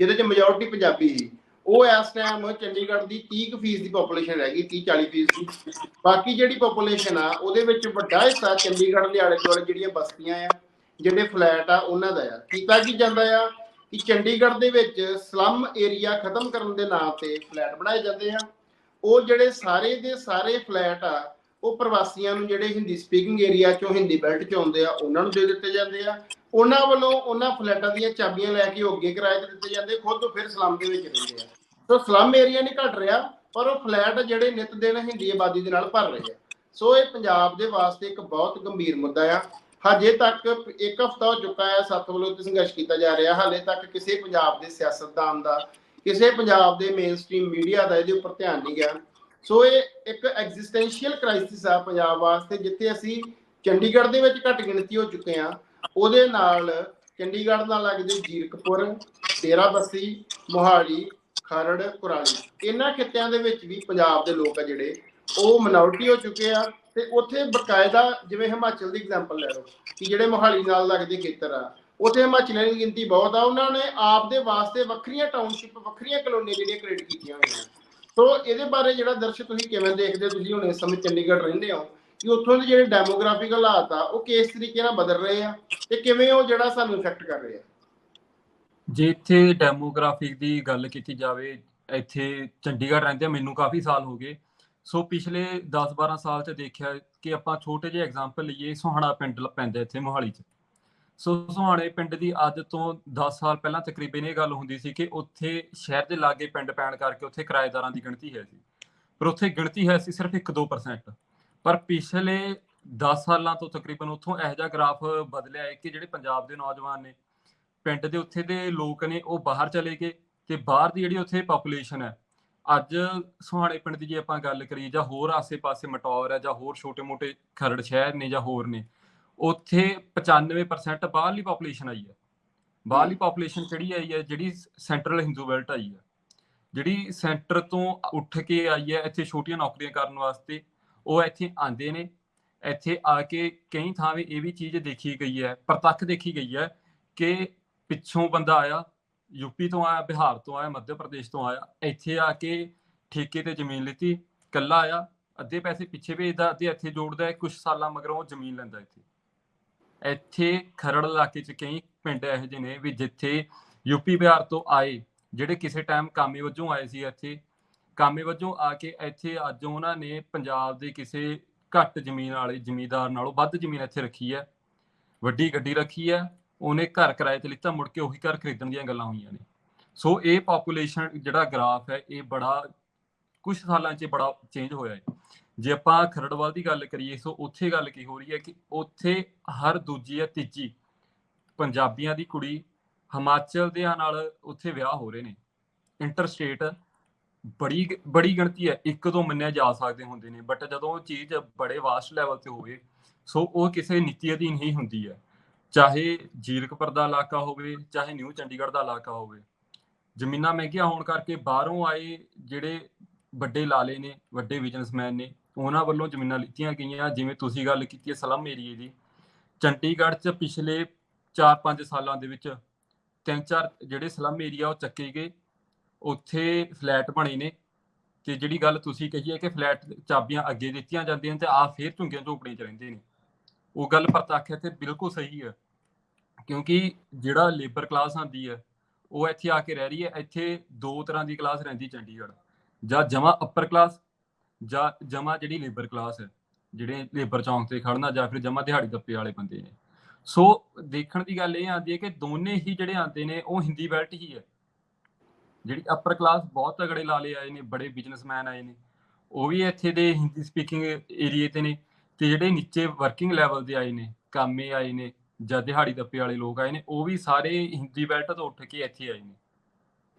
ਜਿਹਦੇ ਚ ਮੈਜੋਰਟੀ ਪੰਜਾਬੀ ਸੀ। ਉਹ ਇਸ ਟਾਈਮ ਚੰਡੀਗੜ੍ਹ ਦੀ 30% ਫੀਸ ਦੀ ਪੋਪੂਲੇਸ਼ਨ ਰਹਿ ਗਈ 30 40% ਫੀਸ ਦੀ ਬਾਕੀ ਜਿਹੜੀ ਪੋਪੂਲੇਸ਼ਨ ਆ, ਉਹਦੇ ਵਿੱਚ ਵੱਡਾ ਹਿੱਸਾ ਚੰਡੀਗੜ੍ਹ ਦੇ ਆਲੇ ਦੁਆਲੇ ਜਿਹੜੀਆਂ ਬਸਤੀਆਂ ਆ, ਜਿਹੜੇ ਫਲੈਟ ਆ, ਉਹਨਾਂ ਦਾ ਆ। ਕੀਤਾ ਕੀ ਜਾਂਦਾ ਆ ਕਿ ਚੰਡੀਗੜ੍ਹ ਦੇ ਵਿੱਚ ਸਲਮ ਏਰੀਆ ਖਤਮ ਕਰਨ ਦੇ ਨਾਂ ਤੇ ਫਲੈਟ ਬਣਾਏ ਜਾਂਦੇ ਆ। ਉਹ ਜਿਹੜੇ ਸਾਰੇ ਦੇ ਸਾਰੇ ਫਲੈਟ ਆ ਉਹ ਪ੍ਰਵਾਸੀਆਂ ਨੂੰ ਜਿਹੜੇ ਹਿੰਦੀ ਸਪੀਕਿੰਗ ਏਰੀਆ ਚੋਂ ਹਿੰਦੀ ਬੈਲਟ 'ਚ ਆਉਂਦੇ ਆ, ਉਹਨਾਂ ਨੂੰ ਦੇ ਦਿੱਤੇ ਜਾਂਦੇ ਆ। ਉਹਨਾਂ ਵੱਲੋਂ ਉਹਨਾਂ ਫਲੈਟਾਂ ਦੀਆਂ ਚਾਬੀਆਂ ਲੈ ਕੇ ਉਹ ਅੱਗੇ ਕਿਰਾਏ ਤੇ ਦਿੱਤੇ ਜਾਂਦੇ, ਖੁਦ ਉਹ ਫਿਰ ਸਲਮ ਦੇ ਵਿੱਚ ਰਹਿੰਦੇ ਆ। ਸੋ ਸਲਮ ਏਰੀਆ ਨਹੀਂ ਘਟ ਰਿਹਾ, ਪਰ ਉਹ ਫਲੈਟ ਜਿਹੜੇ ਨਿਤ ਦਿਨ ਹਿੰਦੀ ਆਬਾਦੀ ਦੇ ਨਾਲ ਭਰ ਰਹੇ ਆ। ਸੋ ਇਹ ਪੰਜਾਬ ਦੇ ਵਾਸਤੇ ਇੱਕ ਬਹੁਤ ਗੰਭੀਰ ਮੁੱਦਾ ਆ। ਹਜੇ ਤੱਕ ਇੱਕ ਹਫਤਾ ਹੋ ਚੁੱਕਾ ਹੈ ਸੱਤ ਵੱਲੋਂ ਤੇ ਸੰਘਰਸ਼ ਕੀਤਾ ਜਾ ਰਿਹਾ। ਹਾਲੇ ਤੱਕ ਕਿਸੇ ਪੰਜਾਬ ਦੇ ਸਿਆਸਤਦਾਨ ਦਾ, ਕਿਸੇ ਪੰਜਾਬ ਦੇ ਮੇਨਸਟ੍ਰੀਮ ਮੀਡੀਆ ਦਾ ਇਹਦੇ ਉੱਪਰ ਧਿਆਨ ਨਹੀਂ ਗਿਆ। ਸੋ ਇਹ ਇੱਕ ਐਗਜ਼ਿਸਟੈਂਸ਼ੀਅਲ ਕ੍ਰਾਈਸਿਸ ਆ ਪੰਜਾਬ ਵਾਸਤੇ, ਜਿੱਥੇ ਅਸੀਂ ਚੰਡੀਗੜ੍ਹ ਦੇ ਵਿੱਚ ਘੱਟ ਗਿਣਤੀ ਹੋ ਚੁੱਕੇ ਆ ਉਹਦੇ ਨਾਲ ਚੰਡੀਗੜ੍ਹ ਨਾਲ ਲੱਗਦੇ ਜੀਰਕਪੁਰ, ਡੇਰਾਬੱਸੀ, ਮੋਹਾਲੀ, ਖਰੜ, ਕੁਰਾਲੀ। ਇਹਨਾਂ ਖਿੱਤਿਆਂ ਦੇ ਵਿੱਚ ਵੀ ਪੰਜਾਬ ਦੇ ਲੋਕ ਆ ਜਿਹੜੇ, ਉਹ ਮਿਨੋਰਟੀ ਹੋ ਚੁੱਕੇ ਆ ਤੇ ਉੱਥੇ ਬਕਾਇਦਾ, ਜਿਵੇਂ ਹਿਮਾਚਲ ਦੀ ਐਗਜ਼ਾਮਪਲ ਲੈ ਲਓ, ਕਿ ਜਿਹੜੇ ਮੋਹਾਲੀ ਨਾਲ ਲੱਗਦੇ ਖੇਤਰ ਆ, ਉੱਥੇ ਹਿਮਾਚਲੀਆਂ ਦੀ ਗਿਣਤੀ ਬਹੁਤ ਆ। ਉਹਨਾਂ ਨੇ ਆਪ ਦੇ ਵਾਸਤੇ ਵੱਖਰੀਆਂ ਟਾਊਨਸ਼ਿਪ ਵੱਖਰੀਆਂ ਕਲੋਨੀਆਂ ਜਿਹੜੀਆਂ ਕ੍ਰੀਏਟ ਕੀਤੀਆਂ ਹੋਈਆਂ। ਸੋ ਇਹਦੇ ਬਾਰੇ ਜਿਹੜਾ ਦਰਸ਼ਕ ਤੁਸੀਂ ਕਿਵੇਂ ਦੇਖਦੇ ਹੋ? ਤੁਸੀਂ ਹੁਣ ਇਸ ਸਮੇਂ ਚੰਡੀਗੜ੍ਹ ਰਹਿੰਦੇ ਹੋ ਕਿ ਉੱਥੋਂ ਦੇ ਜਿਹੜੇ ਡੈਮੋਗ੍ਰਾਫਿਕ ਹਾਲਾਤ ਆ, ਉਹ ਕਿਸ ਤਰੀਕੇ ਨਾਲ ਬਦਲ ਰਹੇ ਆ ਤੇ ਕਿਵੇਂ ਉਹ ਜਿਹੜਾ ਸਾਨੂੰ ਇਫੈਕਟ ਕਰ ਰਹੇ ਆ ਜੇ ਇੱਥੇ ਡੈਮੋਗ੍ਰਾਫਿਕ ਦੀ ਗੱਲ ਕੀਤੀ ਜਾਵੇ, ਇੱਥੇ ਚੰਡੀਗੜ੍ਹ ਰਹਿੰਦੇ ਮੈਨੂੰ ਕਾਫੀ ਸਾਲ ਹੋ ਗਏ ਸੋ ਪਿਛਲੇ 10-12 ਸਾਲ ਚ ਦੇਖਿਆ ਕਿ ਆਪਾਂ ਛੋਟੇ ਜਿਹੇ ਐਗਜ਼ਾਮਪਲ ਲਈਏ, ਸੁਹਾਣਾ ਪਿੰਡ ਪੈਂਦਾ ਇੱਥੇ ਮੋਹਾਲੀ ਚ ਸੋ ਸੁਹਾਣੇ ਪਿੰਡ ਦੀ ਅੱਜ ਤੋਂ 10 ਸਾਲ ਪਹਿਲਾਂ ਤਕਰੀਬਨ ਇਹ ਗੱਲ ਹੁੰਦੀ ਸੀ ਕਿ ਉੱਥੇ ਸ਼ਹਿਰ ਦੇ ਲਾਗੇ ਪਿੰਡ ਪੈਣ ਕਰਕੇ ਉੱਥੇ ਕਿਰਾਏਦਾਰਾਂ ਦੀ ਗਿਣਤੀ ਹੈ ਸੀ। ਪਰ ਉੱਥੇ ਗਿਣਤੀ ਹੈ ਸੀ ਸਿਰਫ 1-2% ਪਰ ਪਿਛਲੇ 10 ਸਾਲਾਂ ਤੋਂ ਤਕਰੀਬਨ ਉੱਥੋਂ ਇਹੋ ਜਿਹਾ ਗ੍ਰਾਫ ਬਦਲਿਆ ਹੈ ਕਿ ਜਿਹੜੇ ਪੰਜਾਬ ਦੇ ਨੌਜਵਾਨ ਨੇ, ਪਿੰਡ ਦੇ ਉੱਥੇ ਦੇ ਲੋਕ ਨੇ, ਉਹ ਬਾਹਰ ਚਲੇ ਗਏ ਤੇ ਬਾਹਰ ਦੀ ਜਿਹੜੀ ਉੱਥੇ ਪੋਪੂਲੇਸ਼ਨ ਹੈ, ਅੱਜ ਸੁਹਾਣੇ ਪਿੰਡ ਦੀ ਜੇ ਆਪਾਂ ਗੱਲ ਕਰੀਏ ਜਾਂ ਹੋਰ ਆਸੇ-ਪਾਸੇ ਮਟੌਰ ਹੈ ਜਾਂ ਹੋਰ ਛੋਟੇ-ਮੋਟੇ ਖਰੜ ਸ਼ਹਿਰ ਨੇ ਜਾਂ ਹੋਰ ਨੇ ਉੱਥੇ 95% ਬਾਹਰਲੀ ਪੋਪੂਲੇਸ਼ਨ ਆਈ ਹੈ। ਬਾਹਰਲੀ ਪੋਪੂਲੇਸ਼ਨ ਕਿਹੜੀ ਆਈ ਹੈ? ਜਿਹੜੀ ਸੈਂਟਰਲ ਹਿੰਦੂ ਬੈਲਟ ਆਈ ਹੈ। ਜਿਹੜੀ ਸੈਂਟਰ ਤੋਂ ਉੱਠ ਕੇ ਆਈ ਹੈ ਇੱਥੇ ਛੋਟੀਆਂ ਨੌਕਰੀਆਂ ਕਰਨ ਵਾਸਤੇ ਉਹ ਇੱਥੇ ਆਂਦੇ ਨੇ। ਇੱਥੇ ਆ ਕੇ ਕਈ ਥਾਵੇਂ ਇਹ ਵੀ ਚੀਜ਼ ਦੇਖੀ ਗਈ ਹੈ ਪ੍ਰਤੱਖ ਦੇਖੀ ਗਈ ਹੈ ਕਿ ਪਿੱਛੋਂ ਬੰਦਾ ਆਇਆ ਯੂਪੀ ਤੋਂ ਆਇਆ ਬਿਹਾਰ ਤੋਂ ਆਇਆ ਮੱਧ ਪ੍ਰਦੇਸ਼ ਤੋਂ ਆਇਆ ਇੱਥੇ ਆ ਕੇ ਠੇਕੇ ਤੇ ਜ਼ਮੀਨ ਲਿੱਤੀ ਕੱਲਾ ਆਇਆ ਅੱਧੇ ਪੈਸੇ ਪਿੱਛੇ ਭੇਜਦਾ ਅੱਧੇ ਇੱਥੇ ਜੋੜਦਾ ਕੁਝ ਸਾਲਾਂ ਮਗਰੋਂ ਉਹ ਜ਼ਮੀਨ ਲੈਂਦਾ ਇੱਥੇ। ਇੱਥੇ ਖਰੜ ਇਲਾਕੇ 'ਚ ਕਈ ਪਿੰਡ ਇਹੋ ਜਿਹੇ ਨੇ ਵੀ ਜਿੱਥੇ ਯੂਪੀ ਬਿਹਾਰ ਤੋਂ ਆਏ, ਜਿਹੜੇ ਕਿਸੇ ਟਾਈਮ ਕਾਮੇ ਵਜੋਂ ਆਏ ਸੀ ਇੱਥੇ। ਕਾਮੇ ਵਜੋਂ ਆ ਕੇ ਇੱਥੇ ਅੱਜ ਉਹਨਾਂ ਨੇ ਪੰਜਾਬ ਦੇ ਕਿਸੇ ਘੱਟ ਜ਼ਮੀਨ ਵਾਲੇ ਜ਼ਮੀਂਦਾਰ ਨਾਲੋਂ ਵੱਧ ਜ਼ਮੀਨ ਇੱਥੇ ਰੱਖੀ ਹੈ। ਵੱਡੀ ਗੱਡੀ ਰੱਖੀ ਹੈ, ਉਹਨੇ ਘਰ ਕਿਰਾਏ ਤੇ ਲਿੱਤਾ, ਮੁੜ ਕੇ ਉਹੀ ਘਰ ਖਰੀਦਣ ਦੀਆਂ ਗੱਲਾਂ ਹੋਈਆਂ ਨੇ। ਸੋ ਇਹ ਪੋਪੂਲੇਸ਼ਨ ਜਿਹੜਾ ਗ੍ਰਾਫ ਹੈ, ਇਹ ਬੜਾ ਕੁਝ ਸਾਲਾਂ 'ਚ ਬੜਾ ਚੇਂਜ ਹੋਇਆ ਹੈ। ਜੇ ਆਪਾਂ ਖਰੜਵਾਲ ਦੀ ਗੱਲ ਕਰੀਏ, ਸੋ ਉੱਥੇ ਗੱਲ ਕੀ ਹੋ ਰਹੀ ਹੈ ਕਿ ਉੱਥੇ ਹਰ ਦੂਜੀ ਜਾਂ ਤੀਜੀ ਪੰਜਾਬੀਆਂ ਦੀ ਕੁੜੀ ਹਿਮਾਚਲ ਦੇ ਨਾਲ ਉੱਥੇ ਵਿਆਹ ਹੋ ਰਹੇ ਨੇ। ਇੰਟਰਸਟੇਟ ਬੜੀ ਬੜੀ ਗਿਣਤੀ ਹੈ, ਇੱਕ ਤੋਂ ਮੰਨਿਆ ਜਾ ਸਕਦੇ ਹੁੰਦੇ ਨੇ ਬਟ ਜਦੋਂ ਉਹ ਚੀਜ਼ ਬੜੇ ਵਾਸਟ ਲੈਵਲ ਤੇ ਹੋਵੇ, ਸੋ ਉਹ ਕਿਸੇ ਨੀਤੀ ਅਧੀਨ ਹੀ ਹੁੰਦੀ ਹੈ। ਚਾਹੇ ਜੀਰਕਪੁਰ ਦਾ ਇਲਾਕਾ ਹੋਵੇ, ਚਾਹੇ ਨਿਊ ਚੰਡੀਗੜ੍ਹ ਦਾ ਇਲਾਕਾ ਹੋਵੇ। ਜ਼ਮੀਨਾਂ ਮਹਿੰਗੀਆਂ ਹੋਣ ਕਰਕੇ ਬਾਹਰੋਂ ਆਏ ਜਿਹੜੇ ਵੱਡੇ ਲਾਲੇ ਨੇ, ਵੱਡੇ ਬਿਜ਼ਨਸਮੈਨ ਨੇ ਉਹਨਾਂ ਵੱਲੋਂ ਜ਼ਮੀਨਾਂ ਲਿੱਤੀਆਂ ਗਈਆਂ, ਜਿਵੇਂ ਤੁਸੀਂ ਗੱਲ ਕੀਤੀ ਹੈ ਸਲਮ ਏਰੀਏ ਦੀ। ਚੰਡੀਗੜ੍ਹ 'ਚ ਪਿਛਲੇ 4-5 ਸਾਲਾਂ ਦੇ ਵਿੱਚ ਤਿੰਨ ਚਾਰ ਜਿਹੜੇ ਸਲਮ ਏਰੀਆ ਉਹ ਚੱਕੇ ਗਏ, ਉੱਥੇ ਫਲੈਟ ਬਣੇ ਨੇ। ਤੇ ਜਿਹੜੀ ਗੱਲ ਤੁਸੀਂ ਕਹੀ ਹੈ ਕਿ ਫਲੈਟ ਚਾਬੀਆਂ ਅੱਗੇ ਦਿੱਤੀਆਂ ਜਾਂਦੀਆਂ ਤੇ ਆ ਫੇਰ ਝੁੰਗੀਆਂ ਝੋਪੜੀਆਂ 'ਚ ਰਹਿੰਦੇ ਨੇ। ਉਹ ਗੱਲ ਪ੍ਰਤੱਖ ਹੈ ਤੇ ਬਿਲਕੁਲ ਸਹੀ ਹੈ, ਕਿਉਂਕਿ ਜਿਹੜਾ ਲੇਬਰ ਕਲਾਸ ਆਂਦੀ ਹੈ, ਉਹ ਇੱਥੇ ਆ ਕੇ ਰਹਿ ਰਹੀ ਹੈ। ਇੱਥੇ ਦੋ ਤਰ੍ਹਾਂ ਦੀ ਕਲਾਸ ਰਹਿੰਦੀ ਚੰਡੀਗੜ੍ਹ, ਜਾਂ ਜਮਾ ਅੱਪਰ ਕਲਾਸ ਜਾਂ ਜਮਾ ਜਿਹੜੀ ਲੇਬਰ ਕਲਾਸ ਹੈ, ਜਿਹੜੇ ਲੇਬਰ ਚੌਂਕ ਤੇ ਖੜਨਾ ਜਾਂ ਫਿਰ ਜਮਾ ਦਿਹਾੜੀ ਦੱਪੇ ਵਾਲੇ ਬੰਦੇ ਨੇ। ਸੋ ਦੇਖਣ ਦੀ ਗੱਲ ਇਹ ਆਉਂਦੀ ਹੈ ਕਿ ਦੋਨੇ ਹੀ ਜਿਹੜੇ ਆਉਂਦੇ ਨੇ, ਉਹ ਹਿੰਦੀ ਬੈਲਟ ਹੀ ਹੈ। ਜਿਹੜੀ ਅੱਪਰ ਕਲਾਸ ਬਹੁਤ ਤਗੜੇ ਲਾਲੇ ਆਏ ਨੇ, ਬੜੇ ਬਿਜ਼ਨਸਮੈਨ ਆਏ ਨੇ। ਉਹ ਵੀ ਇੱਥੇ ਦੇ ਹਿੰਦੀ ਸਪੀਕਿੰਗ ਏਰੀਏ ਤੇ ਨੇ ਤੇ ਜਿਹੜੇ ਨੀਚੇ ਵਰਕਿੰਗ ਲੈਵਲ ਦੇ ਆਏ ਨੇ, ਕਾਮੇ ਆਏ ਨੇ ਜਾਂ ਦਿਹਾੜੀ ਦੱਪੇ ਵਾਲੇ ਲੋਕ ਆਏ ਨੇ, ਉਹ ਵੀ ਸਾਰੇ ਹਿੰਦੀ ਬੈਲਟ ਤੋਂ ਉੱਠ ਕੇ ਇੱਥੇ ਆਏ ਨੇ।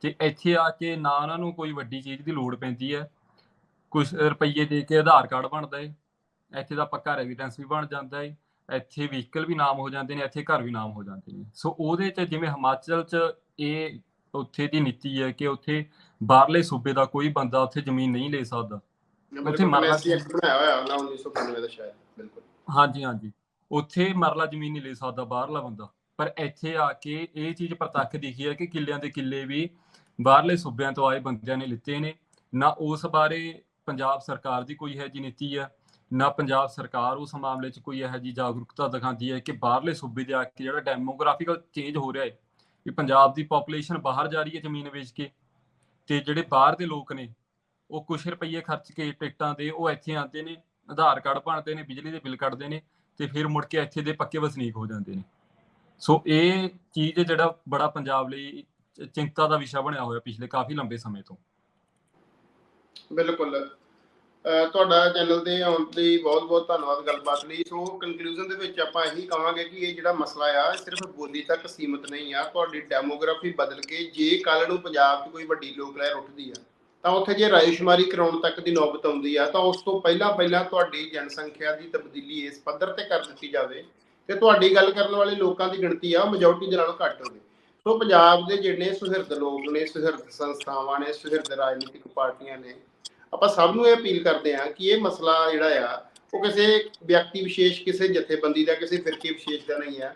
ਤੇ ਇੱਥੇ ਆ ਕੇ ਨਾ ਉਹਨਾਂ ਨੂੰ ਕੋਈ ਵੱਡੀ ਚੀਜ਼ ਦੀ ਲੋੜ ਪੈਂਦੀ ਹੈ ਕੁਝ ਰੁਪਈਏ ਦੇ ਕੇ ਆਧਾਰ ਕਾਰਡ ਬਣਦਾ ਏ ਇੱਥੇ ਦਾ ਪੱਕਾ ਰੈਜ਼ੀਡੈਂਸ ਵੀ ਬਣ ਜਾਂਦਾ ਏ ਇੱਥੇ ਵਹੀਕਲ ਵੀ ਨਾਮ ਹੋ ਜਾਂਦੇ ਨੇ ਇੱਥੇ ਘਰ ਵੀ ਨਾਮ ਹੋ ਜਾਂਦੇ ਨੇ। ਸੋ ਉਹਦੇ ਚ ਜਿਵੇਂ ਹਿਮਾਚਲ ਚ ਇਹ ਉੱਥੇ ਦੀ ਨੀਤੀ ਹੈ ਕਿ ਉੱਥੇ ਬਾਹਰਲੇ ਸੂਬੇ ਦਾ ਕੋਈ ਬੰਦਾ ਉੱਥੇ ਜ਼ਮੀਨ ਨਹੀਂ ਲੈ ਸਕਦਾ। ਉੱਥੇ ਮਰਲਾ- ਬਣਾਇਆ ਹੋਇਆ ਉਹਨਾਂ 1995 ਦਾ ਸ਼ਾਇਦ ਬਿਲਕੁਲ। ਹਾਂਜੀ ਹਾਂਜੀ। ਉੱਥੇ ਮਰਲਾ ਜ਼ਮੀਨ ਨਹੀਂ ਲੈ ਸਕਦਾ ਬਾਹਰਲਾ ਬੰਦਾ। ਪਰ ਇੱਥੇ ਆ ਕੇ ਇਹ ਚੀਜ਼ ਪ੍ਰਤੱਖ ਦਿਖੀ ਹੈ ਕਿ ਕਿੱਲਿਆਂ ਦੇ ਕਿੱਲੇ ਵੀ ਬਾਹਰਲੇ ਸੂਬਿਆਂ ਤੋਂ ਆਏ ਬੰਦਿਆਂ ਨੇ ਲਿੱਤੇ ਨੇ। ਨਾ ਉਸ ਬਾਰੇ ਪੰਜਾਬ ਸਰਕਾਰ ਦੀ ਕੋਈ ਹੈ ਜੀ ਨੀਤੀ ਹੈ, ਨਾ ਪੰਜਾਬ ਸਰਕਾਰ ਉਸ ਮਾਮਲੇ 'ਚ ਕੋਈ ਇਹੋ ਜੀ ਜਾਗਰੂਕਤਾ ਦਿਖਾਉਂਦੀ ਹੈ ਕਿ ਬਾਹਰਲੇ ਸੂਬੇ ਦੇ ਆ ਕੇ ਜਿਹੜਾ ਡੈਮੋਗ੍ਰਾਫਿਕਲ ਚੇਂਜ ਹੋ ਰਿਹਾ ਹੈ, ਵੀ ਪੰਜਾਬ ਦੀ ਪੋਪੂਲੇਸ਼ਨ ਬਾਹਰ ਜਾ ਰਹੀ ਹੈ ਜ਼ਮੀਨ ਵੇਚ ਕੇ ਤੇ ਜਿਹੜੇ ਬਾਹਰ ਦੇ ਲੋਕ ਨੇ, ਉਹ ਕੁਛ ਰੁਪਈਏ ਖਰਚ ਕੇ ਟਿਕਟਾਂ ਦੇ ਉਹ ਇੱਥੇ ਆਉਂਦੇ ਨੇ, ਆਧਾਰ ਕਾਰਡ ਬਣਦੇ ਨੇ, ਬਿਜਲੀ ਦੇ ਬਿੱਲ ਕੱਟਦੇ ਨੇ ਤੇ ਫਿਰ ਮੁੜ ਕੇ ਇੱਥੇ ਦੇ ਪੱਕੇ ਵਸਨੀਕ ਹੋ ਜਾਂਦੇ ਨੇ। ਸੋ ਇਹ ਚੀਜ਼ ਜਿਹੜਾ ਬੜਾ ਪੰਜਾਬ ਲਈ ਚਿੰਤਾ ਦਾ ਵਿਸ਼ਾ ਬਣਿਆ ਹੋਇਆ ਪਿਛਲੇ ਕਾਫੀ ਲੰਬੇ ਸਮੇਂ ਤੋਂ। ਬਿਲਕੁਲ। ਤੁਹਾਡਾ ਚੈਨਲ ਤੇ ਆਉਣ ਲਈ ਬਹੁਤ ਬਹੁਤ ਧੰਨਵਾਦ ਗੱਲਬਾਤ ਲਈ। ਸੋ ਕਨਕਲੂਜਨ ਦੇ ਵਿੱਚ ਆਪਾਂ ਇਹੀ ਕਹਾਂਗੇ ਕਿ ਇਹ ਜਿਹੜਾ ਮਸਲਾ ਆ ਸਿਰਫ ਬੋਲੀ ਤੱਕ ਸੀਮਿਤ ਨਹੀਂ ਆ। ਤੁਹਾਡੀ ਡੈਮੋਗ੍ਰਾਫੀ ਬਦਲ ਕੇ ਜੇ ਕੱਲ ਨੂੰ ਪੰਜਾਬ 'ਚ ਕੋਈ ਵੱਡੀ ਲੋਕ ਲਹਿਰ ਉੱਠਦੀ ਆ, ਤਾਂ ਉੱਥੇ ਜੇ ਰਾਇਸ਼ੁਮਾਰੀ ਕਰਾਉਣ ਤੱਕ ਦੀ ਨੌਬਤ ਆਉਂਦੀ ਆ, ਤਾਂ ਉਸ ਤੋਂ ਪਹਿਲਾਂ ਪਹਿਲਾਂ ਤੁਹਾਡੀ ਜਨਸੰਖਿਆ ਦੀ ਤਬਦੀਲੀ ਇਸ ਪੱਧਰ ਤੇ ਕਰ ਦਿੱਤੀ ਜਾਵੇ ਤੇ ਤੁਹਾਡੀ ਗੱਲ ਕਰਨ ਵਾਲੇ ਲੋਕਾਂ ਦੀ ਗਿਣਤੀ ਆ ਮੈਜੋਰਟੀ ਦੇ ਨਾਲੋਂ ਘੱਟ ਹੋਵੇ। ਸੋ ਪੰਜਾਬ ਦੇ ਜਿਹੜੇ ਸੁਹਿਰਦ ਲੋਕ ਨੇ, ਸੁਹਿਰਦ ਸੰਸਥਾਵਾਂ ਨੇ, ਸੁਹਿਰਦ ਰਾਜਨੀਤਿਕ ਪਾਰਟੀਆਂ ਨੇ, ਆਪਾਂ ਸਭ ਨੂੰ ਇਹ ਅਪੀਲ ਕਰਦੇ ਹਾਂ ਕਿ ਇਹ ਮਸਲਾ ਜਿਹੜਾ ਆ, ਉਹ ਕਿਸੇ ਵਿਅਕਤੀ ਵਿਸ਼ੇਸ਼, ਕਿਸੇ ਜਥੇਬੰਦੀ ਦਾ, ਕਿਸੇ ਫਿਰਕੇ ਵਿਸ਼ੇਸ਼ ਦਾ ਨਹੀਂ ਆ।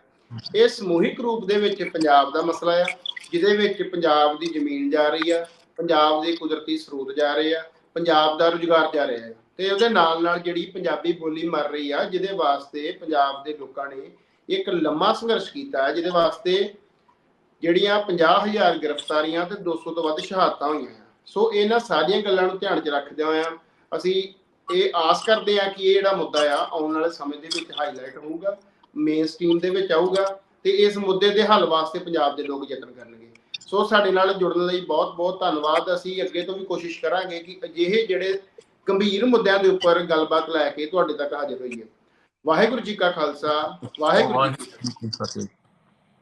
ਇਹ ਸਮੂਹਿਕ ਰੂਪ ਦੇ ਵਿੱਚ ਪੰਜਾਬ ਦਾ ਮਸਲਾ ਆ, ਜਿਹਦੇ ਵਿੱਚ ਪੰਜਾਬ ਦੀ ਜ਼ਮੀਨ ਜਾ ਰਹੀ ਆ, ਪੰਜਾਬ ਦੇ ਕੁਦਰਤੀ ਸਰੋਤ ਜਾ ਰਹੇ ਆ, ਪੰਜਾਬ ਦਾ ਰੁਜ਼ਗਾਰ ਜਾ ਰਿਹਾ ਹੈ ਤੇ ਉਹਦੇ ਨਾਲ ਨਾਲ ਜਿਹੜੀ ਪੰਜਾਬੀ ਬੋਲੀ ਮਰ ਰਹੀ ਆ, ਜਿਹਦੇ ਵਾਸਤੇ ਪੰਜਾਬ ਦੇ ਲੋਕਾਂ ਨੇ ਇੱਕ ਲੰਮਾ ਸੰਘਰਸ਼ ਕੀਤਾ ਜਿਹਦੇ ਵਾਸਤੇ ਜਿਹੜੀਆਂ 50000 ਗ੍ਰਿਫਤਾਰੀਆਂ ਤੇ 200 ਤੋਂ ਵੱਧ ਸ਼ਹਾਦਤਾਂ ਹੋਈਆਂ ਸੋ ਇਹਨਾਂ ਸਾਰੀਆਂ ਗੱਲਾਂ ਨੂੰ ਧਿਆਨ 'ਚ ਰੱਖਦਿਆਂ ਹੋਇਆ ਅਸੀਂ ਇਹ ਆਸ ਕਰਦੇ ਆ ਕਿ ਇਹ ਜਿਹੜਾ ਮੁੱਦਾ ਆ, ਆਉਣ ਵਾਲੇ ਸਮੇਂ ਦੇ ਵਿੱਚ ਹਾਈਲਾਈਟ ਹੋਊਗਾ ਮੇਨ ਸਟ੍ਰੀਮ ਦੇ ਵਿੱਚ ਆਊਗਾ ਤੇ ਇਸ ਮੁੱਦੇ ਦੇ ਹੱਲ ਵਾਸਤੇ ਪੰਜਾਬ ਦੇ ਲੋਕ ਯਤਨ ਕਰਨਗੇ। ਸੋ ਸਾਡੇ ਨਾਲ ਜੁੜਨ ਲਈ ਬਹੁਤ ਬਹੁਤ ਧੰਨਵਾਦ। ਅਸੀਂ ਅੱਗੇ ਤੋਂ ਵੀ ਕੋਸ਼ਿਸ਼ ਕਰਾਂਗੇ ਕਿ ਅਜਿਹੇ ਜਿਹੜੇ ਗੰਭੀਰ ਮੁੱਦਿਆਂ ਦੇ ਉੱਪਰ ਗੱਲਬਾਤ ਲੈ ਕੇ ਤੁਹਾਡੇ ਤੱਕ ਹਾਜ਼ਰ ਹੋਈਏ। ਵਾਹਿਗੁਰੂ ਜੀ ਕਾ ਖਾਲਸਾ, ਵਾਹਿਗੁਰੂ ਜੀ ਵਾਹਿਗੁਰੂ ਜੀ ਕੀ ਫਤਿਹ।